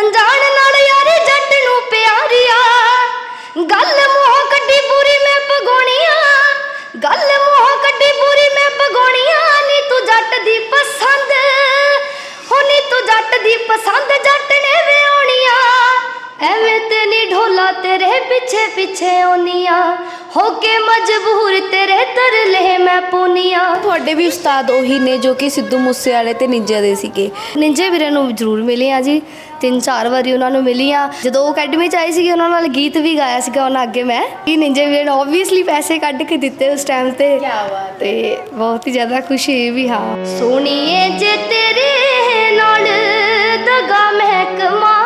ਅਣਜਾਣ ਨਾਲ ਯਾਰੀ ਜੱਟ ਨੂੰ ਪਿਆਰੀਆ। ਗੱਲ ਮੂੰਹੋਂ ਕੱਢੀ ਪੂਰੀ ਮੈਂ ਪਗੋਣੀਆਂ ਗੱਲ ਮੂੰਹੋਂ ਕੱਢੀ ਪੂਰੀ ਮੈਂ ਪਗੋਣੀਆਂ ਨੀ ਤੂੰ ਜੱਟ ਦੀ ਪਸੰਦ। ਹੋ ਨੀ ਤੂੰ ਜੱਟ ਦੀ ਪਸੰਦ, ਜੱਟ ਨੇ ਵਿਆਉਣੀਆਂ ਐਵੇਂ ਤੇ ਨੀ ਢੋਲਾ ਤੇਰੇ ਪਿੱਛੇ ਪਿੱਛੇ ਆਉਣੀਆਂ ਹੋ ਕੇ ਮਜਬੂਰ ਤੇਰੇ ਤਰਲੇ ਮੈਂ ਪੂਨੀਆਂ। ਤੁਹਾਡੇ ਵੀ ਉਸਤਾਦ ਉਹੀ ਨੇ ਜੋ ਕਿ ਸਿੱਧੂ ਮੂਸੇਵਾਲੇ ਤੇ ਨਿੰਜਾ ਦੇ ਸੀਗੇ। ਨਿੰਜੇ ਵੀਰੇ ਨੂੰ ਜ਼ਰੂਰ ਮਿਲੇ ਆ ਜੀ। ਤਿੰਨ ਚਾਰ ਵਾਰੀ ਉਹਨਾਂ ਨੂੰ ਮਿਲੀ ਆ ਜਦੋਂ ਉਹ ਅਕੈਡਮੀ ਚ ਆਏ ਸੀਗੇ ਉਹਨਾਂ ਨਾਲ ਗੀਤ ਵੀ ਗਾਇਆ ਸੀਗਾ ਉਹਨਾਂ ਅੱਗੇ ਮੈਂ। ਕਿ ਨਿੰਜੇ ਵੀਰੇ ਨੇ ਆਬਵੀਅਸਲੀ ਪੈਸੇ ਕੱਢ ਕੇ ਦਿੱਤੇ ਉਸ ਟਾਈਮ ਤੇ। ਬਾਤ ਤੇ ਬਹੁਤ ਹੀ ਜ਼ਿਆਦਾ ਖੁਸ਼ੀ ਵੀ ਹਾਂ। ਸੋਣੀਏ ਜੇ ਤੇਰੇ ਨਾਲ ਦਗਾ ਮਹਿਕਮਾਵਾ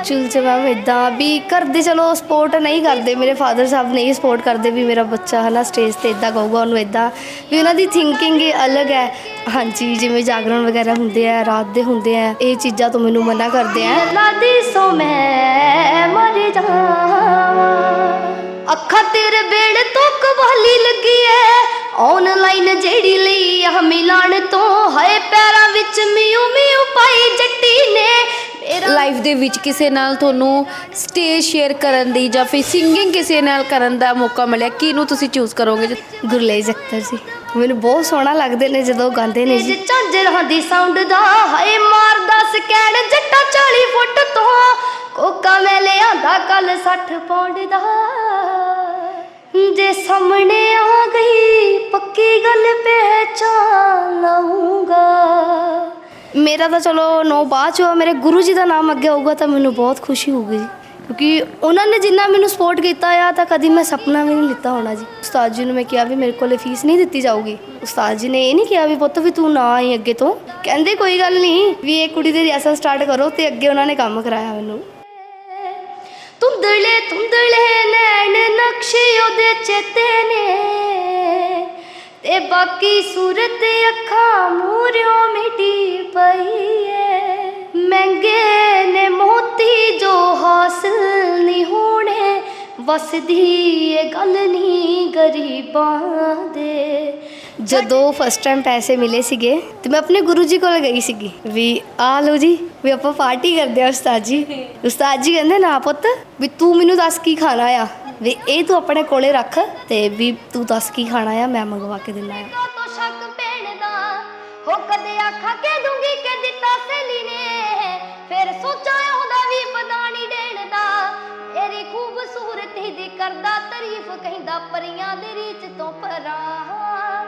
ਐਕਚੁਅਲ ਚ ਮੈਂ ਇਦਾਂ ਵੀ ਕਰਦੇ, ਚਲੋ ਸਪੋਰਟ ਨਹੀਂ ਕਰਦੇ। ਮੇਰੇ ਫਾਦਰ ਸਾਹਿਬ ਨਹੀਂ ਸਪੋਰਟ ਕਰਦੇ ਵੀ ਮੇਰਾ ਬੱਚਾ ਹਨਾ ਸਟੇਜ ਤੇ ਇਦਾਂ ਕਹੂਗਾ, ਉਹਨੂੰ ਇਦਾਂ ਵੀ ਉਹਨਾਂ ਦੀ ਥਿੰਕਿੰਗ ਹੀ ਅਲੱਗ ਹੈ। ਹਾਂਜੀ, ਜਿਵੇਂ ਜਾਗਰਣ ਵਗੈਰਾ ਹੁੰਦੇ ਆ, ਰਾਤ ਦੇ ਹੁੰਦੇ ਆ, ਇਹ ਚੀਜ਼ਾਂ ਤੋਂ ਮੈਨੂੰ ਮਨਾ ਕਰਦੇ ਆ। ਅੱਲਾ ਦੀ ਸੋ ਮੈਂ ਮਰ ਜਾਵਾਂ। ਅੱਖਾਂ ਤੇਰੇ ਬੇੜ ਤੋਂ ਕਵਾਲੀ ਲੱਗੀ ਐ। ਆਨਲਾਈਨ ਜਿਹੜੀ ਲਈ ਆ, ਮਿਲਾਣ ਤੋਂ, ਹਾਏ ਪੈਰਾਂ ਵਿੱਚ ਮਿਉ ਮਿਉ ਪਾਈ ਜੱਟੀ ਨੇ। ਮੇਰਾ ਲਾਈਫ ਦੇ ਵਿੱਚ ਕਿਸੇ ਨਾਲ ਤੁਹਾਨੂੰ ਸਟੇਜ ਸ਼ੇਅਰ ਕਰਨ ਦੀ ਜਾਂ ਫਿਰ ਸਿੰਗਿੰਗ ਕਿਸੇ ਨਾਲ ਕਰਨ ਦਾ ਮੌਕਾ ਮਿਲਿਆ ਕਿਹਨੂੰ ਤੁਸੀਂ ਚੂਜ਼ ਕਰੋਗੇ ਗੁਰਲੇਜ ਅਖਤਰ ਜੀ ਮੈਨੂੰ ਬਹੁਤ ਸੋਹਣਾ ਲੱਗਦੇ ਨੇ ਜਦੋਂ ਗਾਉਂਦੇ ਨੇ ਜੀ। ਝਾਂਜਰਾਂ ਦੀ ਸਾਊਂਡ ਦਾ ਹਾਏ ਮਾਰਦਾ ਸਕੈਨ ਜੱਟਾ 40 ਫੁੱਟ ਤੋਂ। ਕੋਕਾ ਮੈਂ ਲਿਆਂਦਾ ਕੱਲ 60 ਪੌਂਡ ਦਾ। ਜੇ ਸਾਹਮਣੇ ਆ ਗਈ ਪੱਕੀ ਗੱਲ ਪਹਿਚਾਨ ਲਊਂਗਾ। ਮੇਰਾ ਤਾਂ ਚਲੋ ਨੋ ਬਾਅਦ ਚ ਹੋਇਆ, ਮੇਰੇ ਗੁਰੂ ਜੀ ਦਾ ਨਾਮ ਅੱਗੇ ਆਊਗਾ ਤਾਂ ਮੈਨੂੰ ਬਹੁਤ ਖੁਸ਼ੀ ਹੋਊਗੀ ਜੀ। ਕਿਉਂਕਿ ਉਹਨਾਂ ਨੇ ਜਿੰਨਾ ਮੈਨੂੰ ਸਪੋਰਟ ਕੀਤਾ ਆ ਤਾਂ ਕਦੀ ਮੈਂ ਸੁਪਨਾ ਵੀ ਨਹੀਂ ਲਿੱਤਾ ਹੋਣਾ ਜੀ। ਉਸਤਾਦ ਜੀ ਨੂੰ ਮੈਂ ਕਿਹਾ ਵੀ ਮੇਰੇ ਕੋਲੇ ਫੀਸ ਨਹੀਂ ਦਿੱਤੀ ਜਾਊਗੀ। ਉਸਤਾਦ ਜੀ ਨੇ ਇਹ ਨਹੀਂ ਕਿਹਾ ਵੀ ਪੁੱਤ ਵੀ ਤੂੰ ਨਾ ਆਈ ਅੱਗੇ ਤੋਂ। ਕਹਿੰਦੇ ਕੋਈ ਗੱਲ ਨਹੀਂ ਵੀ ਇਹ ਕੁੜੀ ਦੇ ਰਿਆਸਲ ਸਟਾਰਟ ਕਰੋ ਤੇ ਅੱਗੇ ਉਹਨਾਂ ਨੇ ਕੰਮ ਕਰਾਇਆ ਮੈਨੂੰ। ਤੁੰਦਲੇ ਤੁੰਦਲੇ ਨੈਣ ਨਕਸ਼ੇ ਉਹਦੇ ਚੇਤੇ ਨੇ। ਤੇ ਬਾਕੀ ਸੂਰਤ ਅੱਖਾਂ ਮੂਰਿਓ ਮਿਟੀ ਪਈ ਏ। ਮਹਿੰਗੇ ਨੇ ਮੋਤੀ ਜੋ ਹਾਸਲ ਨਹੀਂ ਹੋਣੇ, ਵਸਦੀ ਇਹ ਗੱਲ ਨਹੀਂ ਗਰੀਬਾਂ ਦੇ। ਜਦੋਂ ਫਸਟ ਟਾਈਮ ਪੈਸੇ ਮਿਲੇ ਸੀਗੇ, ਤੇ ਮੈਂ ਆਪਣੇ ਗੁਰੂ ਜੀ ਕੋਲ ਗਈ ਸੀਗੀ, ਵੀ ਆ ਲਓ ਜੀ, ਵੀ ਆਪਾਂ ਪਾਰਟੀ ਕਰਦੇ ਆ ਉਸਤਾਦ ਜੀ। ਉਸਤਾਦ ਜੀ ਕਹਿੰਦੇ, ਨਾ ਪੁੱਤ, ਵੀ ਤੂੰ ਮੈਨੂੰ ਦੱਸ ਕੀ ਖਾਣਾ ਆ? ਵੀ ਇਹ ਤੂੰ ਆਪਣੇ ਕੋਲੇ ਰੱਖ ਤੇ ਵੀ ਤੂੰ ਦੱਸ ਕੀ ਖਾਣਾ ਆ, ਮੈਂ ਮੰਗਵਾ ਕੇ ਦਿੰਦਾ ਆ। ਤੋ ਸ਼ੱਕ ਪੈਣ ਹੋ ਕਦੇ ਆਖਾਂ ਕੇ ਦੂੰਗੀ ਕਿ ਦਿੱਤਾ ਸੇਲੀ ਨੇ ਫਿਰ ਸੋਚਾਂ ਉਹਦਾ ਵੀ ਪਤਾ ਦੇਣ ਦਾ ਤੇਰੀ ਖੂਬਸੂਰਤੀ ਦੀ ਕਰਦਾ ਤਾਰੀਫ, ਕਹਿੰਦਾ ਪਰੀਆਂ ਦੇ ਰੀਚ ਤੋਂ ਪਰਾਂ।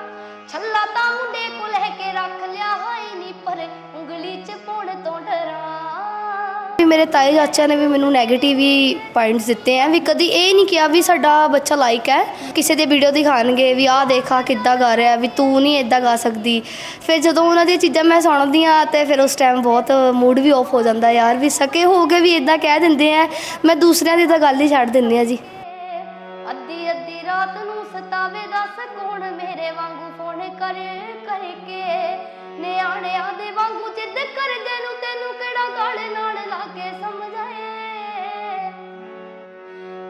ਛੱਲਾ ਤਾਂ ਮੁੰਡੇ ਕੋਲ ਲੈ ਕੇ ਰੱਖ ਲਿਆ ਹਾਈ ਨਹੀਂ ਪਰ ਉਂਗਲੀ ਚ ਪਾਉਣ ਤੋਂ ਡਰਾਂ। ਵੀ ਮੇਰੇ ਤਾਏ ਚਾਚਾ ਨੇ ਵੀ ਮੈਨੂੰ 네ਗੇਟਿਵ ਹੀ ਪੁਆਇੰਟਸ ਦਿੱਤੇ ਆ, ਵੀ ਕਦੀ ਇਹ ਨਹੀਂ ਕਿਹਾ ਵੀ ਸਾਡਾ ਬੱਚਾ ਲਾਈਕ ਹੈ, ਕਿਸੇ ਦੇ ਵੀਡੀਓ ਦਿਖਾਣਗੇ ਵੀ ਆਹ ਦੇਖਾ ਕਿੱਦਾਂ ਗਾ ਰਿਹਾ, ਵੀ ਤੂੰ ਨਹੀਂ ਇਦਾਂ ਗਾ ਸਕਦੀ। ਫਿਰ ਜਦੋਂ ਉਹਨਾਂ ਦੀਆਂ ਚੀਜ਼ਾਂ ਮੈਂ ਸੁਣਦੀ ਆ ਤੇ ਫਿਰ ਉਸ ਟਾਈਮ ਬਹੁਤ ਮੂਡ ਵੀ ਆਫ ਹੋ ਜਾਂਦਾ ਯਾਰ, ਵੀ ਸਕੇ ਹੋ ਕੇ ਵੀ ਇਦਾਂ ਕਹਿ ਦਿੰਦੇ ਆ, ਮੈਂ ਦੂਸਰਿਆਂ ਦੀ ਤਾਂ ਗੱਲ ਹੀ ਛੱਡ ਦਿੰਦੀ ਆ ਜੀ। ਅੱਧੀ ਅੱਧੀ ਰਾਤ ਨੂੰ ਸਤਾਵੇ ਦੱਸ ਕੌਣ ਮੇਰੇ ਵਾਂਗੂ ਫੋਨ ਕਰ। ਨਿਆਣਿਆਂ ਦੇ ਵਾਂਗੂ ਜਿੱਦ ਕਰਦੇ ਨੂੰ ਤੈਨੂੰ ਕਿਹੜਾ ਗਾਲੇ ਨਾਲ ਲਾਗੇ ਕੇ ਸਮਝਾਏ?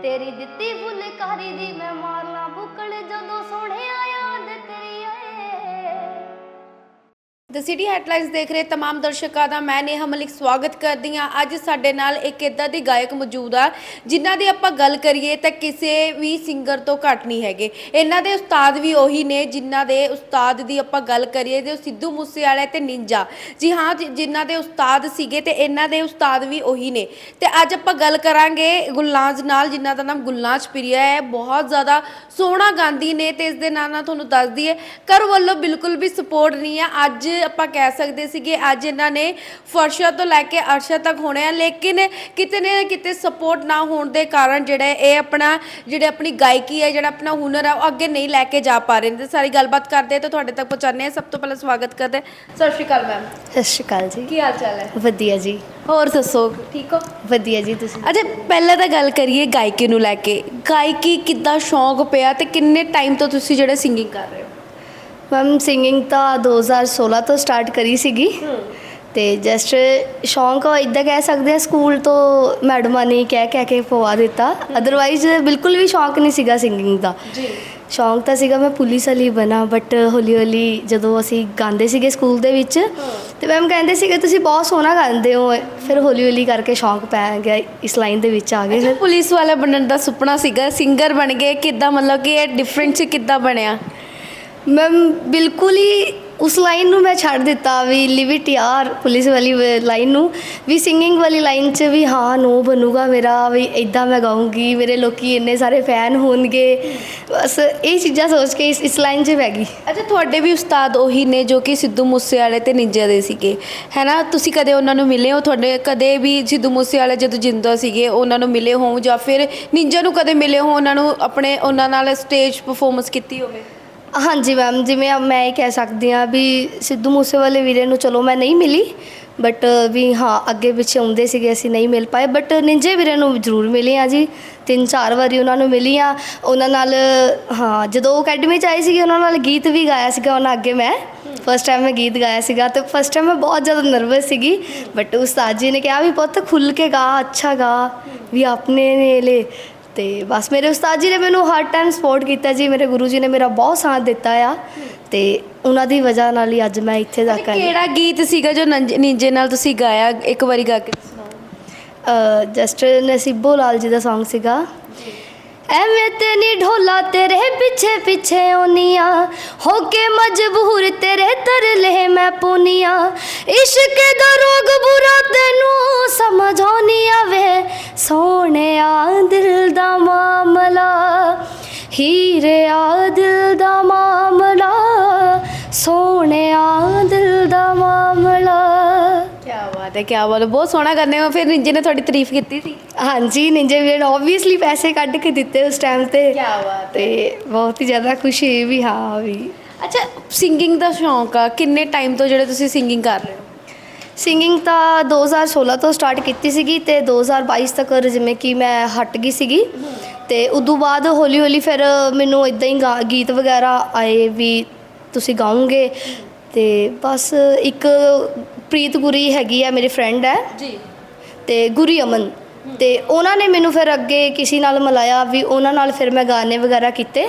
ਤੇਰੀ ਦਿੱਤੀ ਫੁਲਕਾਰੀ ਦੀ ਮੈਂ ਮਾਰਨਾ ਬੁਕਲ ਜਦੋਂ ਸੋਹਣਿਆ ਆਇਆ। ਦ ਸਿਟੀ ਹੈਡਲਾਈਨਸ ਦੇਖ ਰਹੇ तमाम ਦਰਸ਼ਕਾਂ ਦਾ ਮੈਂ ਨੇਹਾ ਮਲਿਕ ਸਵਾਗਤ ਕਰਦੀ ਹਾਂ ਅੱਜ ਸਾਡੇ ਨਾਲ ਇੱਕ ਇਦਾਂ ਦੀ ਗਾਇਕ ਮੌਜੂਦ ਆ ਜਿਨ੍ਹਾਂ ਦੀ ਆਪਾਂ ਗੱਲ ਕਰੀਏ ਤਾਂ ਕਿਸੇ ਵੀ ਸਿੰਗਰ ਤੋਂ ਘੱਟ ਨਹੀਂ ਹੈਗੇ ਇਹਨਾਂ ਦੇ ਉਸਤਾਦ ਵੀ ਉਹੀ ਨੇ ਜਿਨ੍ਹਾਂ ਦੇ ਉਸਤਾਦ ਦੀ ਆਪਾਂ ਗੱਲ ਕਰੀਏ ਤੇ ਉਹ ਸਿੱਧੂ ਮੂਸੇਵਾਲੇ ਤੇ ਨਿੰਜਾ ਜੀ ਹਾਂ ਜਿ- ਜਿਨ੍ਹਾਂ ਦੇ ਉਸਤਾਦ ਸੀਗੇ ਤੇ ਇਹਨਾਂ ਦੇ ਉਸਤਾਦ ਵੀ ਉਹੀ ਨੇ ਤੇ ਅੱਜ ਆਪਾਂ ਗੱਲ ਕਰਾਂਗੇ ਗੁਲਨਾਜ਼ ਨਾਲ ਜਿਨ੍ਹਾਂ ਦਾ ਨਾਮ ਗੁਲਨਾਜ਼ ਪ੍ਰਿਆ ਹੈ ਬਹੁਤ ਜ਼ਿਆਦਾ ਸੋਹਣਾ ਗਾਉਂਦੀ ਨੇ ਤੇ ਇਸ ਦੇ ਨਾਲ ਨਾਲ ਤੁਹਾਨੂੰ ਦੱਸ ਦਈਏ ਘਰ ਵੱਲੋਂ ਬਿਲਕੁਲ ਵੀ ਸਪੋਰਟ ਨਹੀਂ ਹੈ ਅੱਜ ਆਪਾਂ ਕਹਿ ਸਕਦੇ ਸੀਗੇ ਅੱਜ ਇਹਨਾਂ ਨੇ ਫਰਸ਼ਾ ਤੋਂ ਲੈ ਕੇ ਅਰਸ਼ਾ ਤੱਕ ਹੋਣੇ ਆ ਲੇਕਿਨ ਕਿਤੇ ਨਾ ਕਿਤੇ ਸਪੋਰਟ ਨਾ ਹੋਣ ਦੇ ਕਾਰਨ ਜਿਹੜਾ ਇਹ ਆਪਣਾ ਜਿਹੜੇ ਆਪਣੀ ਗਾਇਕੀ ਹੈ ਜਿਹੜਾ ਆਪਣਾ ਹੁਨਰ ਹੈ ਉਹ ਅੱਗੇ ਨਹੀਂ ਲੈ ਕੇ ਜਾ ਪਾ ਰਹੇ ਨੇ। ਤੇ ਸਾਰੀ ਗੱਲਬਾਤ ਕਰਦੇ ਤਾਂ ਤੁਹਾਡੇ ਤੱਕ ਪਹੁੰਚਾਉਂਦੇ ਹਾਂ ਸਭ ਤੋਂ ਪਹਿਲਾਂ ਸਵਾਗਤ ਕਰਦੇ ਹਾਂ। ਸਤਿ ਸ਼੍ਰੀ ਅਕਾਲ ਮੈਮ। ਸਤਿ ਸ਼੍ਰੀ ਅਕਾਲ ਜੀ। ਕੀ ਹਾਲ ਚਾਲ ਹੈ? ਵਧੀਆ ਜੀ। ਹੋਰ ਦੱਸੋ ਠੀਕ ਹੋ? ਵਧੀਆ ਜੀ ਤੁਸੀਂ? ਅੱਛਾ ਪਹਿਲਾਂ ਤਾਂ ਗੱਲ ਕਰੀਏ ਗਾਇਕੀ ਨੂੰ ਲੈ ਕੇ। ਗਾਇਕੀ ਕਿੱਦਾਂ ਸ਼ੌਂਕ ਪਿਆ ਤੇ ਕਿੰਨੇ ਟਾਈਮ ਤੋਂ ਤੁਸੀਂ ਜਿਹੜਾ ਸਿੰਗਿੰਗ ਕਰ ਰਹੇ ਹੋ? ਮੈਮ ਸਿੰਗਿੰਗ ਤਾਂ 2016 ਤੋਂ ਸਟਾਰਟ ਕਰੀ ਸੀਗੀ। ਤੇ ਜਸਟ ਸ਼ੌਂਕ ਇਦਾਂ ਕਹਿ ਸਕਦੇ ਆ ਸਕੂਲ ਤੋਂ ਮੈਡਮਾਂ ਨੇ ਕਹਿ ਕਹਿ ਕੇ ਪਵਾ ਦਿੱਤਾ। ਅਦਰਵਾਈਜ਼ ਬਿਲਕੁਲ ਵੀ ਸ਼ੌਂਕ ਨਹੀਂ ਸੀਗਾ ਸਿੰਗਿੰਗ ਦਾ। ਜੀ। ਸ਼ੌਂਕ ਤਾਂ ਸੀਗਾ ਮੈਂ ਪੁਲਿਸ ਵਾਲੀ ਬਣਾ ਬਟ ਹੌਲੀ ਹੌਲੀ ਜਦੋਂ ਅਸੀਂ ਗਾਉਂਦੇ ਸੀਗੇ ਸਕੂਲ ਦੇ ਵਿੱਚ ਤੇ ਮੈਮ ਕਹਿੰਦੇ ਸੀਗੇ ਤੁਸੀਂ ਬਹੁਤ ਸੋਹਣਾ ਗਾਉਂਦੇ ਹੋ। ਫਿਰ ਹੌਲੀ ਹੌਲੀ ਕਰਕੇ ਸ਼ੌਂਕ ਪੈ ਗਿਆ ਇਸ ਲਾਈਨ ਦੇ ਵਿੱਚ ਆ ਗਏ ਫਿਰ। ਪੁਲਿਸ ਵਾਲਾ ਬਣਨ ਦਾ ਸੁਪਨਾ ਸੀਗਾ ਸਿੰਗਰ ਬਣ ਗਏ ਕਿੱਦਾਂ ਮਤਲਬ ਕਿ ਇਹ ਡਿਫਰੈਂਸ ਕਿੱਦਾਂ ਬਣਿਆ? ਮੈਮ ਬਿਲਕੁਲ ਹੀ ਉਸ ਲਾਈਨ ਨੂੰ ਮੈਂ ਛੱਡ ਦਿੱਤਾ ਵੀ ਲਿਵ ਇਟ ਯਾਰ, ਪੁਲਿਸ ਵਾਲੀ ਲਾਈਨ ਨੂੰ। ਵੀ ਸਿੰਗਿੰਗ ਵਾਲੀ ਲਾਈਨ 'ਚ ਵੀ ਹਾਂ ਨੋ ਬਣੂਗਾ ਮੇਰਾ, ਵੀ ਇਦਾਂ ਮੈਂ ਗਾਉਂਗੀ ਮੇਰੇ ਲੋਕੀ ਇੰਨੇ ਸਾਰੇ ਫੈਨ ਹੋਣਗੇ। ਬਸ ਇਹ ਚੀਜ਼ਾਂ ਸੋਚ ਕੇ ਇਸ ਇਸ ਲਾਈਨ 'ਚ ਪੈ ਗਈ। ਅੱਛਾ, ਤੁਹਾਡੇ ਵੀ ਉਸਤਾਦ ਉਹੀ ਨੇ ਜੋ ਕਿ ਸਿੱਧੂ ਮੂਸੇਵਾਲੇ ਤੇ ਨਿੰਜਾ ਦੇ ਸੀਗੇ। ਹੈਨਾ, ਤੁਸੀਂ ਕਦੇ ਉਹਨਾਂ ਨੂੰ ਮਿਲੇ ਹੋ? ਤੁਹਾਡੇ ਕਦੇ ਵੀ ਸਿੱਧੂ ਮੂਸੇਵਾਲੇ ਜਦੋਂ ਜਿੰਦਾ ਸੀਗੇ, ਉਹਨਾਂ ਨੂੰ ਮਿਲੇ ਹੋ ਜਾਂ ਫਿਰ ਨਿੰਜਾ ਨੂੰ ਕਦੇ ਮਿਲੇ ਹੋ ਉਹਨਾਂ ਨੂੰ ਆਪਣੇ, ਉਹਨਾਂ ਨਾਲ ਸਟੇਜ ਪਰਫਾਰਮੈਂਸ ਕੀਤੀ ਹੋਵੇ? ਹਾਂਜੀ ਮੈਮ, ਜਿਵੇਂ ਮੈਂ ਇਹ ਕਹਿ ਸਕਦੀ ਹਾਂ ਵੀ ਸਿੱਧੂ ਮੂਸੇਵਾਲੇ ਵੀਰੇ ਨੂੰ ਚਲੋ ਮੈਂ ਨਹੀਂ ਮਿਲੀ ਬਟ ਵੀ ਹਾਂ, ਅੱਗੇ ਪਿੱਛੇ ਆਉਂਦੇ ਸੀਗੇ, ਅਸੀਂ ਨਹੀਂ ਮਿਲ ਪਾਏ ਬਟ ਨਿੰਜੇ ਵੀਰੇ ਨੂੰ ਜ਼ਰੂਰ ਮਿਲੇ ਆ ਜੀ, ਤਿੰਨ ਚਾਰ ਵਾਰੀ ਉਹਨਾਂ ਨੂੰ ਮਿਲੀ ਆ ਉਹਨਾਂ ਨਾਲ, ਹਾਂ, ਜਦੋਂ ਉਹ ਅਕੈਡਮੀ ਚ ਆਏ ਸੀਗੇ, ਉਹਨਾਂ ਨਾਲ ਗੀਤ ਵੀ ਗਾਇਆ ਸੀਗਾ ਉਹਨਾਂ ਅੱਗੇ ਮੈਂ ਫਸਟ ਟਾਈਮ ਮੈਂ ਗੀਤ ਗਾਇਆ ਸੀਗਾ, ਤੇ ਫਸਟ ਟਾਈਮ ਮੈਂ ਬਹੁਤ ਜ਼ਿਆਦਾ ਨਰਵਸ ਸੀਗੀ ਬਟ ਉਸਤਾਦ ਜੀ ਨੇ ਕਿਹਾ ਵੀ ਪੁੱਤ ਖੁੱਲ ਕੇ ਗਾ, ਅੱਛਾ ਗਾ, ਵੀ ਆਪਣੇ ਨੇ ਲੈ ਤੇ ਬਸ ਮੇਰੇ ਉਸਤਾਦ ਜੀ ਨੇ ਮੈਨੂੰ ਹਰ ਟਾਈਮ ਸਪੋਰਟ ਕੀਤਾ ਜੀ ਮੇਰੇ ਗੁਰੂ ਜੀ ਨੇ ਮੇਰਾ ਬਹੁਤ ਸਾਥ ਦਿੱਤਾ ਆ ਤੇ ਉਹਨਾਂ ਦੀ ਵਜ੍ਹਾ ਨਾਲ ਹੀ ਅੱਜ ਮੈਂ ਇੱਥੇ ਤੱਕ ਆਈ। ਕਿਹੜਾ ਗੀਤ ਸੀਗਾ ਜੋ ਨੰਜ- ਨਿੰਜੇ ਨਾਲ ਤੁਸੀਂ ਗਾਇਆ? ਇੱਕ ਵਾਰੀ ਗਾ ਕੇ ਸੁਣਾਓ। ਜਸਟ ਨਸੀਬੋ ਲਾਲ ਜੀ ਦਾ Song ਸੀਗਾ। ਐਵੇਂ ਤੇ ਨੀ ਢੋਲਾ ਤੇਰੇ ਪਿੱਛੇ ਪਿੱਛੇ ਆਉਨੀਆਂ ਹੋ ਕੇ ਮਜਬੂਰ ਤੇਰੇ ਤਰਲੇ ਮੈਂ ਪੁਨੀਆਂ। ਇਸ਼ਕ ਦਾ ਰੋਗ ਬੁਰਾ ਤੈਨੂੰ ਸਮਝ ਆਉਨੀਆਂ ਵੇ। ਸੋਹਣਿਆ ਦਿਲ ਦਾ ਮਾਮਲਾ, ਹੀਰੇ ਆ ਦਿਲ ਦਾ ਮਾਮਲਾ। ਸੋਹਣਿਆ ਦਿਲ ਦਾ ਮਾਮਲਾ। ਬਾਤ ਹੈ ਕੀ ਬਾਤ ਹੈ ਬਹੁਤ ਸੋਹਣਾ ਕਰਨੇ ਹੋ ਫਿਰ ਨਿੰਜੇ ਨੇ ਤੁਹਾਡੀ ਤਾਰੀਫ ਕੀਤੀ ਸੀ ਹਾਂਜੀ ਨਿੰਜੇ ਵੀਰੇ ਨੇ ਆਬਵੀਅਸਲੀ ਪੈਸੇ ਕੱਢ ਕੇ ਦਿੱਤੇ ਉਸ ਟਾਈਮ ਤੇ ਬਾਤ ਤੇ ਬਹੁਤ ਹੀ ਜ਼ਿਆਦਾ ਖੁਸ਼ੀ ਹੋਈ ਵੀ ਹਾਂ ਵੀ ਅੱਛਾ ਸਿੰਗਿੰਗ ਦਾ ਸ਼ੌਂਕ ਆ ਕਿੰਨੇ ਟਾਈਮ ਤੋਂ ਜਿਹੜੇ ਤੁਸੀਂ ਸਿੰਗਿੰਗ ਕਰ ਰਹੇ ਹੋ ਸਿੰਗਿੰਗ ਤਾਂ 2016 ਤੋਂ ਸਟਾਰਟ ਕੀਤੀ ਸੀਗੀ ਤੇ 2022 ਤੱਕ ਜਿਵੇਂ ਕਿ ਮੈਂ ਹਟ ਗਈ ਸੀਗੀ ਤੇ ਉਦੋਂ ਬਾਅਦ ਹੌਲੀ ਹੌਲੀ ਫਿਰ ਮੈਨੂੰ ਇਦਾਂ ਹੀ ਗਾ- ਗੀਤ ਵਗੈਰਾ ਆਏ ਵੀ ਤੁਸੀਂ ਗਾਉਂਗੇ ਤੇ ਬਸ ਇੱਕ ਪ੍ਰੀਤ ਗੁਰੀ ਹੈਗੀ ਆ ਮੇਰੀ ਫਰੈਂਡ ਹੈ। ਜੀ। ਤੇ ਗੁਰੀ ਅਮਨ। ਤੇ ਉਹਨਾਂ ਨੇ ਮੈਨੂੰ ਫਿਰ ਅੱਗੇ ਕਿਸੇ ਨਾਲ ਮਿਲਾਇਆ ਵੀ ਉਹਨਾਂ ਨਾਲ ਫਿਰ ਮੈਂ ਗਾਣੇ ਵਗੈਰਾ ਕੀਤੇ।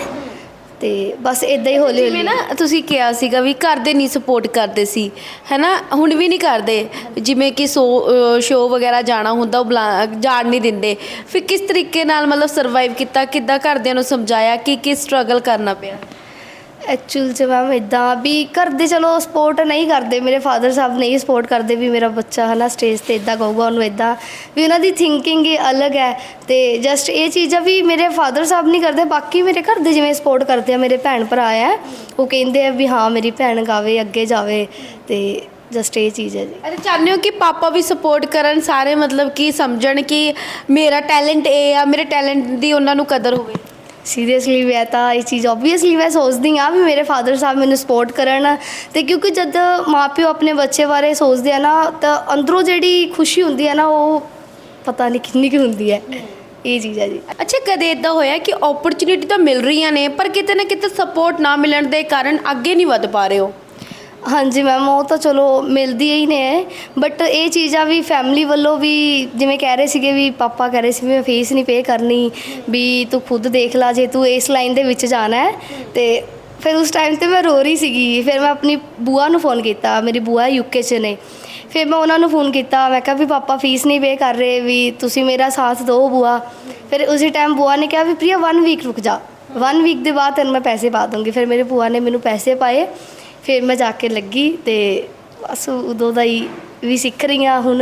ਤੇ ਬਸ ਇਦਾਂ ਹੀ ਹੌਲੀ ਜਿਵੇਂ ਹੌਲੀ। ਨਾ ਤੁਸੀਂ ਕਿਹਾ ਸੀਗਾ ਵੀ ਘਰ ਦੇ ਨਹੀਂ ਸਪੋਰਟ ਕਰਦੇ ਸੀ ਹੈਨਾ? ਹੁਣ ਵੀ ਨਹੀਂ ਕਰਦੇ। ਜਿਵੇਂ ਕਿ ਸੋ ਸ਼ੋਅ ਵਗੈਰਾ ਜਾਣਾ ਹੁੰਦਾ ਉਹ ਬੁਲਾ- ਜਾਣ ਨਹੀਂ ਦਿੰਦੇ। ਫਿਰ ਕਿਸ ਤਰੀਕੇ ਨਾਲ ਮਤਲਬ ਸਰਵਾਈਵ ਕੀਤਾ? ਕਿੱਦਾਂ ਘਰਦਿਆਂ ਨੂੰ ਸਮਝਾਇਆ ਕਿ ਕੀ ਸਟਰਗਲ ਕਰਨਾ ਪਿਆ? ਐਕਚੁਅਲ ਚ ਮੈਮ ਇਦਾਂ ਵੀ ਘਰ ਦੇ ਚਲੋ ਸਪੋਰਟ ਨਹੀਂ ਕਰਦੇ, ਮੇਰੇ ਫਾਦਰ ਸਾਹਿਬ ਨਹੀਂ ਸਪੋਰਟ ਕਰਦੇ ਵੀ ਮੇਰਾ ਬੱਚਾ ਹਨਾ ਸਟੇਜ ਤੇ ਇਦਾਂ ਗਾਊਗਾ ਉਹਨੂੰ ਇਦਾਂ ਵੀ ਉਹਨਾਂ ਦੀ ਥਿੰਕਿੰਗ ਹੀ ਅਲੱਗ ਹੈ ਤੇ ਜਸਟ ਇਹ ਚੀਜ਼ ਆ ਵੀ ਮੇਰੇ ਫਾਦਰ ਸਾਹਿਬ ਨਹੀਂ ਕਰਦੇ, ਬਾਕੀ ਮੇਰੇ ਘਰ ਦੇ ਜਿਵੇਂ ਸਪੋਰਟ ਕਰਦੇ ਆ, ਮੇਰੇ ਭੈਣ ਭਰਾ ਆ ਉਹ ਕਹਿੰਦੇ ਆ ਵੀ ਹਾਂ ਮੇਰੀ ਭੈਣ ਗਾਵੇ, ਅੱਗੇ ਜਾਵੇ ਤੇ ਜਸਟ ਇਹ ਚੀਜ਼ ਹੈ ਜੀ। ਅਤੇ ਚਾਹੁੰਦੇ ਹੋ ਕਿ ਪਾਪਾ ਵੀ ਸਪੋਰਟ ਕਰਨ ਸਾਰੇ, ਮਤਲਬ ਕਿ ਸਮਝਣ ਕਿ ਮੇਰਾ ਟੈਲੈਂਟ ਇਹ ਆ, ਮੇਰੇ ਟੈਲੈਂਟ ਦੀ ਉਹਨਾਂ ਨੂੰ ਕਦਰ ਹੋਵੇ? ਸੀਰੀਅਸਲੀ ਮੈਂ ਤਾਂ ਇਹ ਚੀਜ਼ ਆਬਵੀਅਸਲੀ ਮੈਂ ਸੋਚਦੀ ਆ ਵੀ ਮੇਰੇ ਫਾਦਰ ਸਾਹਿਬ ਮੈਨੂੰ ਸਪੋਰਟ ਕਰਨ। ਤੇ ਕਿਉਂਕਿ ਜਦ ਮਾਪਿਓ ਆਪਣੇ ਬੱਚੇ ਬਾਰੇ ਸੋਚਦੇ ਆ ਨਾ, ਤਾਂ ਅੰਦਰੋਂ ਜਿਹੜੀ ਖੁਸ਼ੀ ਹੁੰਦੀ ਹੈ ਨਾ, ਉਹ ਪਤਾ ਨਹੀਂ ਕਿੰਨੀ ਕੁ ਹੁੰਦੀ ਹੈ। ਇਹ ਚੀਜ਼ ਹੈ ਜੀ। ਅੱਛਾ, ਕਦੇ ਇਦਾਂ ਹੋਇਆ ਕਿ ਓਪਰਚੁਨਿਟੀ ਤਾਂ ਮਿਲ ਰਹੀਆਂ ਨੇ, ਪਰ ਕਿਤੇ ਨਾ ਕਿਤੇ ਸਪੋਰਟ ਨਾ ਮਿਲਣ ਦੇ ਕਾਰਨ ਅੱਗੇ ਨਹੀਂ ਵੱਧ ਪਾ ਰਹੇ ਹੋ? ਹਾਂਜੀ ਮੈਮ ਉਹ ਤਾਂ ਚਲੋ ਮਿਲਦੀ ਹੀ ਨੇ। ਬਟ ਇਹ ਚੀਜ਼ਾਂ ਵੀ ਫੈਮਿਲੀ ਵੱਲੋਂ ਵੀ ਜਿਵੇਂ ਕਹਿ ਰਹੇ ਸੀਗੇ ਵੀ ਪਾਪਾ ਕਹਿ ਰਹੇ ਸੀ ਵੀ ਮੈਂ ਫੀਸ ਨਹੀਂ ਪੇ ਕਰਨੀ, ਵੀ ਤੂੰ ਖੁਦ ਦੇਖ ਲਾ ਜੇ ਤੂੰ ਇਸ ਲਾਈਨ ਦੇ ਵਿੱਚ ਜਾਣਾ ਹੈ। ਤੇ ਫਿਰ ਉਸ ਟਾਈਮ ਤੇ ਮੈਂ ਰੋ ਰਹੀ ਸੀਗੀ। ਫਿਰ ਮੈਂ ਆਪਣੀ ਬੂਆ ਨੂੰ ਫੋਨ ਕੀਤਾ, ਮੇਰੀ ਬੂਆ ਯੂਕੇ 'ਚ ਨੇ। ਫਿਰ ਮੈਂ ਉਹਨਾਂ ਨੂੰ ਫੋਨ ਕੀਤਾ, ਮੈਂ ਕਿਹਾ ਵੀ ਪਾਪਾ ਫੀਸ ਨਹੀਂ ਪੇ ਕਰ ਰਹੇ, ਵੀ ਤੁਸੀਂ ਮੇਰਾ ਸਾਥ ਦਿਓ ਬੂਆ। ਫਿਰ ਉਸੇ ਟਾਈਮ ਬੂਆ ਨੇ ਕਿਹਾ ਵੀ ਪ੍ਰਿਆ 1 ਵੀਕ ਰੁਕ ਜਾ। 1 ਵੀਕ ਦੇ ਬਾਅਦ ਤੈਨੂੰ ਮੈਂ ਪੈਸੇ ਪਾ ਦੂੰਗੀ। ਫਿਰ ਮੇਰੇ ਬੂਆ ਨੇ ਮੈਨੂੰ ਪੈਸੇ ਪਾਏ। ਫਿਰ ਮੈਂ ਜਾ ਕੇ ਲੱਗੀ ਤੇ ਬਸ ਉਦੋਂ ਦਾ ਹੀ ਵੀ ਸਿੱਖ ਰਹੀ ਹਾਂ ਹੁਣ